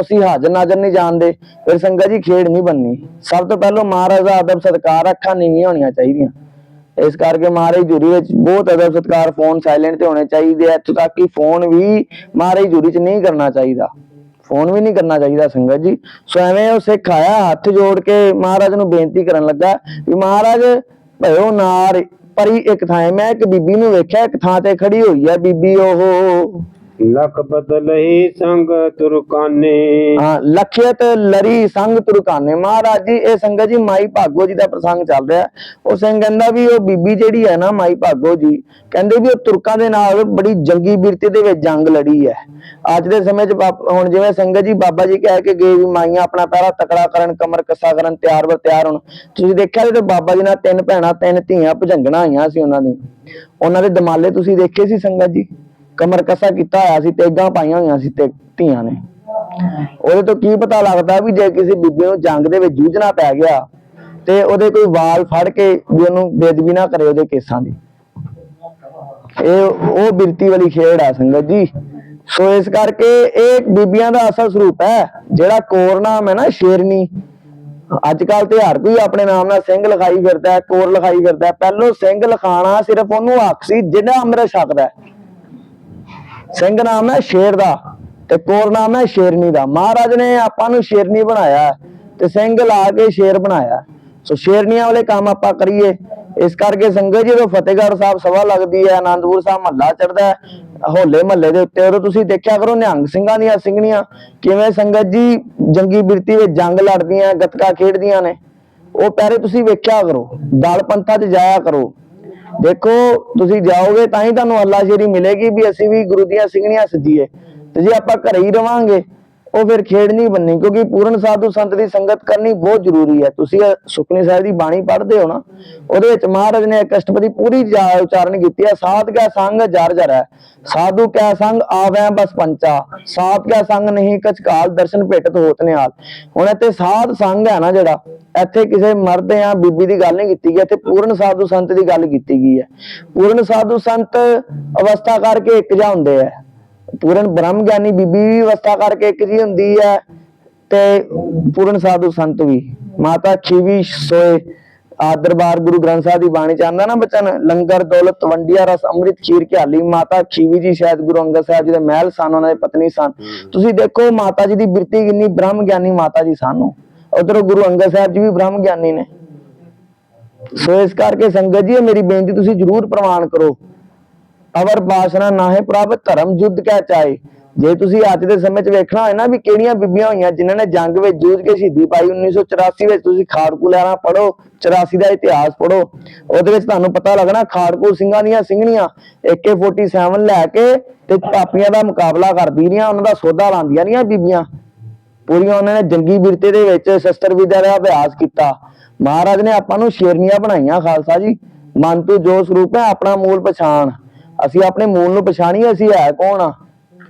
ਤੁਸੀਂ ਹਾਜ਼ਰ ਨਾਜ਼ਰ ਨਹੀਂ ਜਾਣਦੇ ਫਿਰ ਸੰਗਤ ਜੀ ਖੇਡ ਨਹੀਂ ਬੰਨੀ ਸਭ ਤੋਂ ਪਹਿਲਾਂ ਮਹਾਰਾਜ ਦਾ ਅਦਬ ਸਤਕਾਰ ਅੱਖਾਂ ਨੀਵੀਆਂ ਹੋਣੀਆਂ ਚਾਹੀਦੀਆਂ। ਇਸ ਕਰਕੇ ਮਹਾਰਾਜ ਜੂਰੀ ਵਿੱਚ ਬਹੁਤ ਅਦਬ ਸਤਕਾਰ ਫੋਨ ਸਾਇਲੈਂਟ ਤੇ ਹੋਣੇ ਚਾਹੀਦੇ ਆ, ਇੱਥੋਂ ਤੱਕ ਕਿ ਫੋਨ ਵੀ ਮਹਾਰਾਜ ਜੂਰੀ 'ਚ ਨਹੀਂ ਕਰਨਾ ਚਾਹੀਦਾ। ਫੋਨ ਵੀ ਨਹੀਂ ਕਰਨਾ ਚਾਹੀਦਾ ਸੰਗਤ ਜੀ। ਸੋ ਐਵੇਂ ਉਹ ਸਿੱਖ ਆਇਆ, ਹੱਥ ਜੋੜ ਕੇ ਮਹਾਰਾਜ ਨੂੰ ਬੇਨਤੀ ਕਰਨ ਲੱਗਾ ਵੀ ਮਹਾਰਾਜ, ਭਇਓ ਨਾਰ ਪਰੀ ਇੱਕ ਥਾਂ ਮੈਂ ਇੱਕ ਬੀਬੀ ਨੂੰ ਵੇਖਿਆ, ਇੱਕ ਥਾਂ ਤੇ ਖੜੀ ਹੋਈ ਆ ਬੀਬੀ ਉਹ ਲਖ ਬਦਲਹੀ ਸੰਗ ਤੁਰਕਾਨੇ ਹਾਂ, ਲਖਿਅਤ ਲਰੀ ਸੰਗ ਤੁਰਕਾਨੇ ਮਹਾਰਾਜ ਜੀ, ਇਹ ਸੰਗਤ ਜੀ ਮਾਈ ਭਾਗੋ ਜੀ ਦਾ ਪ੍ਰਸੰਗ ਚੱਲ ਰਿਹਾ। ਉਹ ਸਿੰਘ ਕਹਿੰਦਾ ਵੀ ਉਹ ਬੀਬੀ ਜਿਹੜੀ ਹੈ ਨਾ ਮਾਈ ਭਾਗੋ ਜੀ, ਕਹਿੰਦੇ ਵੀ ਉਹ ਤੁਰਕਾਂ ਦੇ ਨਾਲ ਬੜੀ ਜੰਗੀ ਬਿਰਤੀ ਦੇ ਵਿੱਚ ਜੰਗ ਲੜੀ ਹੈ। ਅੱਜ ਦੇ ਸਮੇਂ 'ਚ ਹੁਣ ਜਿਵੇਂ ਸੰਗਤ ਜੀ ਬਾਬਾ ਜੀ ਕਹਿ ਕੇ ਗਏ ਵੀ ਮਾਈਆਂ ਆਪਣਾ ਪਹਿਰਾ ਤਕੜਾ ਕਰਨ, ਕਮਰ ਕੱਸਾ ਕਰਨ, ਤਿਆਰ ਬਰ ਤਿਆਰ ਹੋਣ। ਤੁਸੀਂ ਦੇਖਿਆ ਤੇ ਬਾਬਾ ਜੀ ਨਾਲ ਤਿੰਨ ਭੈਣਾਂ, ਤਿੰਨ ਧੀਆਂ ਭਜੰਗਣਾ ਆਈਆਂ ਸੀ ਉਹਨਾਂ ਦੀ। ਉਹਨਾਂ ਦੇ ਦਮਾਲੇ ਤੁਸੀਂ ਦੇਖੇ ਸੀ ਸੰਗਤ ਜੀ? ਕਮਰ ਕੱਸਾ ਕੀਤਾ ਹੋਇਆ ਸੀ ਤੇਗਾਂ ਪਾਈਆਂ ਹੋਈਆਂ ਸੀ ਤੇ ਧੀਆਂ ਨੇ। ਉਹਦੇ ਤੋਂ ਕੀ ਪਤਾ ਲੱਗਦਾ ਵੀ ਜੇ ਕਿਸੇ ਬੀਬੀ ਨੂੰ ਜੰਗ ਦੇ ਵਿੱਚ ਜੂਝਣਾ ਪੈ ਗਿਆ ਤੇ ਉਹਦੇ ਕੋਈ ਵਾਲ ਫੜ ਕੇ ਵੀ ਉਹਨੂੰ ਬੇਦਬੀ ਨਾ ਕਰੇ ਉਹਦੇ ਕੇਸਾਂ ਦੀ। ਇਹ ਉਹ ਬਿਰਤੀ ਵਾਲੀ ਖੇਡ ਹੈ ਸੰਗਤ ਜੀ। ਸੋ ਇਸ ਕਰਕੇ ਇਹ ਬੀਬੀਆਂ ਦਾ ਅਸਲ ਸਰੂਪ ਹੈ, ਜਿਹੜਾ ਕੋਰ ਨਾਮ ਹੈ ਨਾ ਸ਼ੇਰਨੀ। ਅੱਜ ਕੱਲ ਤੇ ਹਰ ਕੋਈ ਆਪਣੇ ਨਾਮ ਨਾਲ ਸਿੰਘ ਲਿਖਾਈ ਫਿਰਦਾ, ਕੋਰ ਲਿਖਾਈ ਫਿਰਦਾ। ਪਹਿਲੋਂ ਸਿੰਘ ਲਿਖਾਣਾ ਸਿਰਫ ਉਹਨੂੰ ਹੱਕ ਸੀ ਜਿਹੜਾ ਅੰਮ੍ਰਿਤ ਛਕਦਾ। ਸਿੰਘ ਨਾਮ ਹੈ ਸ਼ੇਰ ਦਾ ਤੇ ਕੋਰ ਨਾਮ ਹੈ ਸ਼ੇਰਨੀ ਦਾ। ਮਹਾਰਾਜ ਨੇ ਆਪਾਂ ਨੂੰ ਸ਼ੇਰਨੀ ਬਣਾਇਆ ਤੇ ਸਿੰਘ ਲਾ ਕੇ ਸ਼ੇਰ ਬਣਾਇਆ ਸੋ ਸ਼ੇਰਨੀਆਂ ਵਾਲੇ ਕੰਮ ਆਪਾਂ ਕਰੀਏ। ਇਸ ਕਰਕੇ ਸੰਗਤ ਜੀ ਜਦੋਂ ਫਤਿਹਗੜ੍ਹ ਸਾਹਿਬ ਸਭਾ ਲੱਗਦੀ ਹੈ, ਆਨੰਦਪੁਰ ਸਾਹਿਬ ਮਹੱਲਾ ਚੜਦਾ ਹੈ, ਹੋਲੇ ਮਹੱਲੇ ਦੇ ਉੱਤੇ ਉਦੋਂ ਤੁਸੀਂ ਦੇਖਿਆ ਕਰੋ ਨਿਹੰਗ ਸਿੰਘਾਂ ਦੀਆਂ ਸਿੰਘਣੀਆਂ ਕਿਵੇਂ ਸੰਗਤ ਜੀ ਜੰਗੀ ਬਿਰਤੀ ਵਿੱਚ ਜੰਗ ਲੜਦੀਆਂ, ਗੱਤਕਾ ਖੇਡਦੀਆਂ ਨੇ। ਉਹ ਪਹਿਰੇ ਤੁਸੀਂ ਵੇਖਿਆ ਕਰੋ, ਦਲ ਪੰਥਾਂ 'ਚ ਜਾਇਆ ਕਰੋ। ਦੇਖੋ, ਤੁਸੀਂ ਜਾਓਗੇ ਤਾਂ ਹੀ ਤੁਹਾਨੂੰ ਅੱਲਾ ਸ਼ੇਰੀ ਮਿਲੇਗੀ ਵੀ ਅਸੀਂ ਵੀ ਗੁਰੂ ਦੀਆਂ ਸਿੰਘਣੀਆਂ ਸਜੀਏ। ਤੇ ਜੇ ਆਪਾਂ ਘਰੇ ਹੀ ਰਵਾਂਗੇ ਉਹ ਫਿਰ ਖੇਡ ਨਹੀਂ ਬੰਨੀ, ਕਿਉਂਕਿ ਪੂਰਨ ਸਾਧੂ ਸੰਤ ਦੀ ਸੰਗਤ ਕਰਨੀ ਬਹੁਤ ਜ਼ਰੂਰੀ ਹੈ। ਤੁਸੀਂ ਇਹ ਸੁਖਨੀ ਸਾਹਿਬ ਦੀ ਬਾਣੀ ਪੜ੍ਹਦੇ ਹੋ ਨਾ, ਉਹਦੇ ਵਿੱਚ ਮਹਾਰਾਜ ਨੇ ਕਸ਼ਟਪਦੀ ਪੂਰੀ ਉਚਾਰਨ ਕੀਤੀ ਹੈ, ਸਾਧ ਕਾ ਸੰਗ ਜਰ ਜਰ ਹੈ ਸਾਧੂ ਕਾ ਸੰਗ ਆਵੈ ਬਸ ਪੰਚਾ, ਸਾਧ ਕਾ ਸੰਗ ਨਹੀਂ ਕਛ ਕਾਲ ਦਰਸ਼ਨ ਭੇਟਤ ਹੋਤ ਨਿਹਾਲ। ਹੁਣ ਇੱਥੇ ਸਾਧ ਸੰਗ ਹੈ ਨਾ ਜਿਹੜਾ, ਇੱਥੇ ਕਿਸੇ ਮਰਦ ਜਾਂ ਬੀਬੀ ਦੀ ਗੱਲ ਨਹੀਂ ਕੀਤੀ ਗਈ, ਇੱਥੇ ਪੂਰਨ ਸਾਧੂ ਸੰਤ ਦੀ ਗੱਲ ਕੀਤੀ ਗਈ ਹੈ। ਪੂਰਨ ਸਾਧੂ ਸੰਤ ਅਵਸਥਾ ਕਰਕੇ ਇੱਕ ਜਿਹਾ ਹੁੰਦੇ ਆ ਪੂਰਨ ਬ੍ਰਹਮ ਗਿਆਨੀ ਬੀਬੀ ਵੀ ਅਵਸਥਾ ਕਰਕੇ ਇੱਕ ਜੀ ਹੁੰਦੀ ਹੈ ਤੇ ਪੂਰਨ ਸਾਧੂ ਸੰਤ ਵੀ। ਮਾਤਾ ਖੀਵੀ ਸੋਏ। ਆ ਦਰਬਾਰ ਗੁਰੂ ਗ੍ਰੰਥ ਸਾਹਿਬ ਦੀ ਬਾਣੀ ਚ ਆਂਦਾ ਨਾ ਬਚਨ ਲੰਗਰ ਦੌਲਤ ਵੰਡਿਆ ਰਸ ਅੰਮ੍ਰਿਤ ਖੀਰ ਘਿਆਲੀ। ਮਾਤਾ ਖੀਵੀ ਜੀ ਸ਼ਾਇਦ ਗੁਰੂ ਅੰਗਦ ਸਾਹਿਬ ਜੀ ਦੇ ਮਹਿਲ ਸਨ ਉਹਨਾਂ ਦੇ ਪਤਨੀ ਸਨ। ਤੁਸੀਂ ਦੇਖੋ ਮਾਤਾ ਜੀ ਦੀ ਬਿਰਤੀ ਕਿੰਨੀ ਬ੍ਰਹਮ ਗਿਆਨੀ ਮਾਤਾ ਜੀ ਸਾਨੂੰ। ਉਧਰੋਂ ਗੁਰੂ ਅੰਗਦ ਸਾਹਿਬ ਜੀ ਵੀ ਬ੍ਰਹਮ ਗਿਆਨੀ ਨੇ। ਸੋ ਇਸ ਕਰਕੇ ਸੰਗਤ ਜੀ ਇਹ ਮੇਰੀ ਬੇਨਤੀ ਤੁਸੀਂ ਜਰੂਰ ਪ੍ਰਵਾਨ ਕਰੋ। ਅਵਰ ਬਾਸ਼ਨਾ ਨਾਹੇ ਪ੍ਰਭ ਧਰਮ ਯੁੱਧ ਕਹਿ ਚਾਏ ਜੇ ਤੁਸੀਂ ਅੱਜ ਦੇ ਸਮੇਂ 'ਚ ਵੇਖਣਾ ਹੋਏ ਨਾ ਵੀ ਕਿਹੜੀਆਂ ਬੀਬੀਆਂ ਹੋਈਆਂ ਜਿਨ੍ਹਾਂ ਨੇ ਜੰਗ ਵਿੱਚ ਜੂਝ ਕੇ ਸ਼ਹੀਦੀ ਪਾਈ 1984 ਵਿੱਚ, ਤੁਸੀਂ ਖਾੜਕੂ ਲਹਿਰਾਂ ਪੜੋ 84 ਦਾ ਇਤਿਹਾਸ ਪੜੋ ਉਹਦੇ ਵਿੱਚ ਤੁਹਾਨੂੰ ਪਤਾ ਲੱਗਣਾ ਖਾੜਕੂ ਸਿੰਘਾਂ ਦੀਆਂ ਸਿੰਘਣੀਆਂ AK47 ਲੈ ਕੇ ਤੇ ਪਾਪੀਆਂ ਦਾ ਮੁਕਾਬਲਾ ਕਰਦੀ ਰਹੀਆਂ, ਉਹਨਾਂ ਦਾ ਸੋਧਾ ਲਾਉਂਦੀਆਂ ਰਹੀਆਂ ਬੀਬੀਆਂ। ਪੂਰੀਆਂ ਉਹਨਾਂ ਨੇ ਜੰਗੀ ਬਿਰਤੇ ਦੇ ਵਿੱਚ ਸ਼ਸਤਰ ਵਿਦਿਆ ਦਾ ਅਭਿਆਸ ਕੀਤਾ। ਮਹਾਰਾਜ ਨੇ ਆਪਾਂ ਨੂੰ ਸ਼ੇਰਨੀਆਂ ਬਣਾਈਆਂ, ਖਾਲਸਾ ਜੀ। ਮਨ ਤੋਂ ਜੋ ਸਰੂਪ ਹੈ, ਆਪਣਾ ਮੂਲ ਪਛਾਣ। ਅਸੀਂ ਆਪਣੇ ਮੂਲ ਨੂੰ ਪਛਾਣੀਏ, ਅਸੀਂ ਹੈ ਕੌਣ ਆ?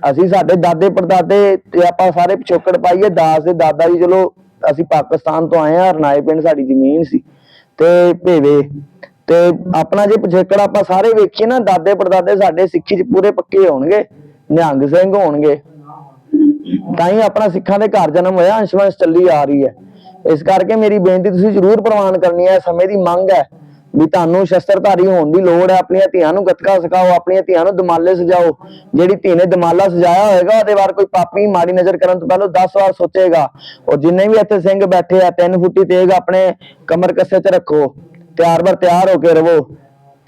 ਅਸੀਂ ਸਾਡੇ ਦਾਦੇ ਪੜਦਾਦੇ ਤੇ ਆਪਾਂ ਸਾਰੇ ਪਿਛੋਕੜ ਪਾਈਏ। ਦਾਸ ਦੇ ਦਾਦਾ ਜੀ, ਚਲੋ ਅਸੀਂ ਪਾਕਿਸਤਾਨ ਤੋਂ ਆਏ ਆ ਹਰਨਾਏ ਪਿੰਡ ਸਾਡੀ ਜ਼ਮੀਨ ਸੀ। ਤੇ ਭੇਵੇ, ਤੇ ਆਪਣਾ ਜੇ ਪਿਛੋਕੜ ਆਪਾਂ ਸਾਰੇ ਵੇਖੀਏ ਨਾ, ਦਾਦੇ ਪੜਦਾਦੇ ਸਾਡੇ ਸਿੱਖੀ ਚ ਪੂਰੇ ਪੱਕੇ ਹੋਣਗੇ, ਨਿਹੰਗ ਸਿੰਘ ਹੋਣਗੇ। ਤਾਂ ਹੀ ਆਪਣਾ ਸਿੱਖਾਂ ਦੇ ਘਰ ਜਨਮ ਹੋਇਆ, ਅੰਸ਼ਵੰਸ਼ ਚੱਲੀ ਆ ਰਹੀ ਹੈ। ਇਸ ਕਰਕੇ ਮੇਰੀ ਬੇਨਤੀ ਤੁਸੀਂ ਜ਼ਰੂਰ ਪ੍ਰਵਾਨ ਕਰਨੀ ਹੈ, ਸਮੇਂ ਦੀ ਮੰਗ ਹੈ। ਵੀ ਤੁਹਾਨੂੰ ਸ਼ਸਤਰਧਾਰੀ ਹੋਣ ਦੀ ਲੋੜ ਹੈ, ਆਪਣੀਆਂ ਧੀਆਂ ਨੂੰ ਗੱਤਕਾ ਸਿਖਾਓ, ਆਪਣੀਆਂ ਧੀਆਂ ਨੂੰ ਦਮਾਲੇ ਸਜਾਓ। ਜਿਹੜੀ ਧੀ ਨੇ ਦਮਾਲਾ ਸਜਾਇਆ ਹੋਏਗਾ, ਉਹਦੇ ਬਾਰੇ ਕੋਈ ਪਾਪੀ ਮਾੜੀ ਨਜ਼ਰ ਕਰਨ ਤੋਂ ਪਹਿਲਾਂ 10 ਵਾਰ ਸੋਚੇਗਾ। ਔਰ ਜਿੰਨੇ ਵੀ ਇੱਥੇ ਸਿੰਘ ਬੈਠੇ ਆ, ਤਿੰਨ ਫੁੱਟੀ ਤੇਗ ਆਪਣੇ ਕਮਰ ਕੱਸੇ 'ਚ ਰੱਖੋ। ਤਿਆਰ ਬਰ ਤਿਆਰ ਹੋ ਕੇ ਰਵੋ।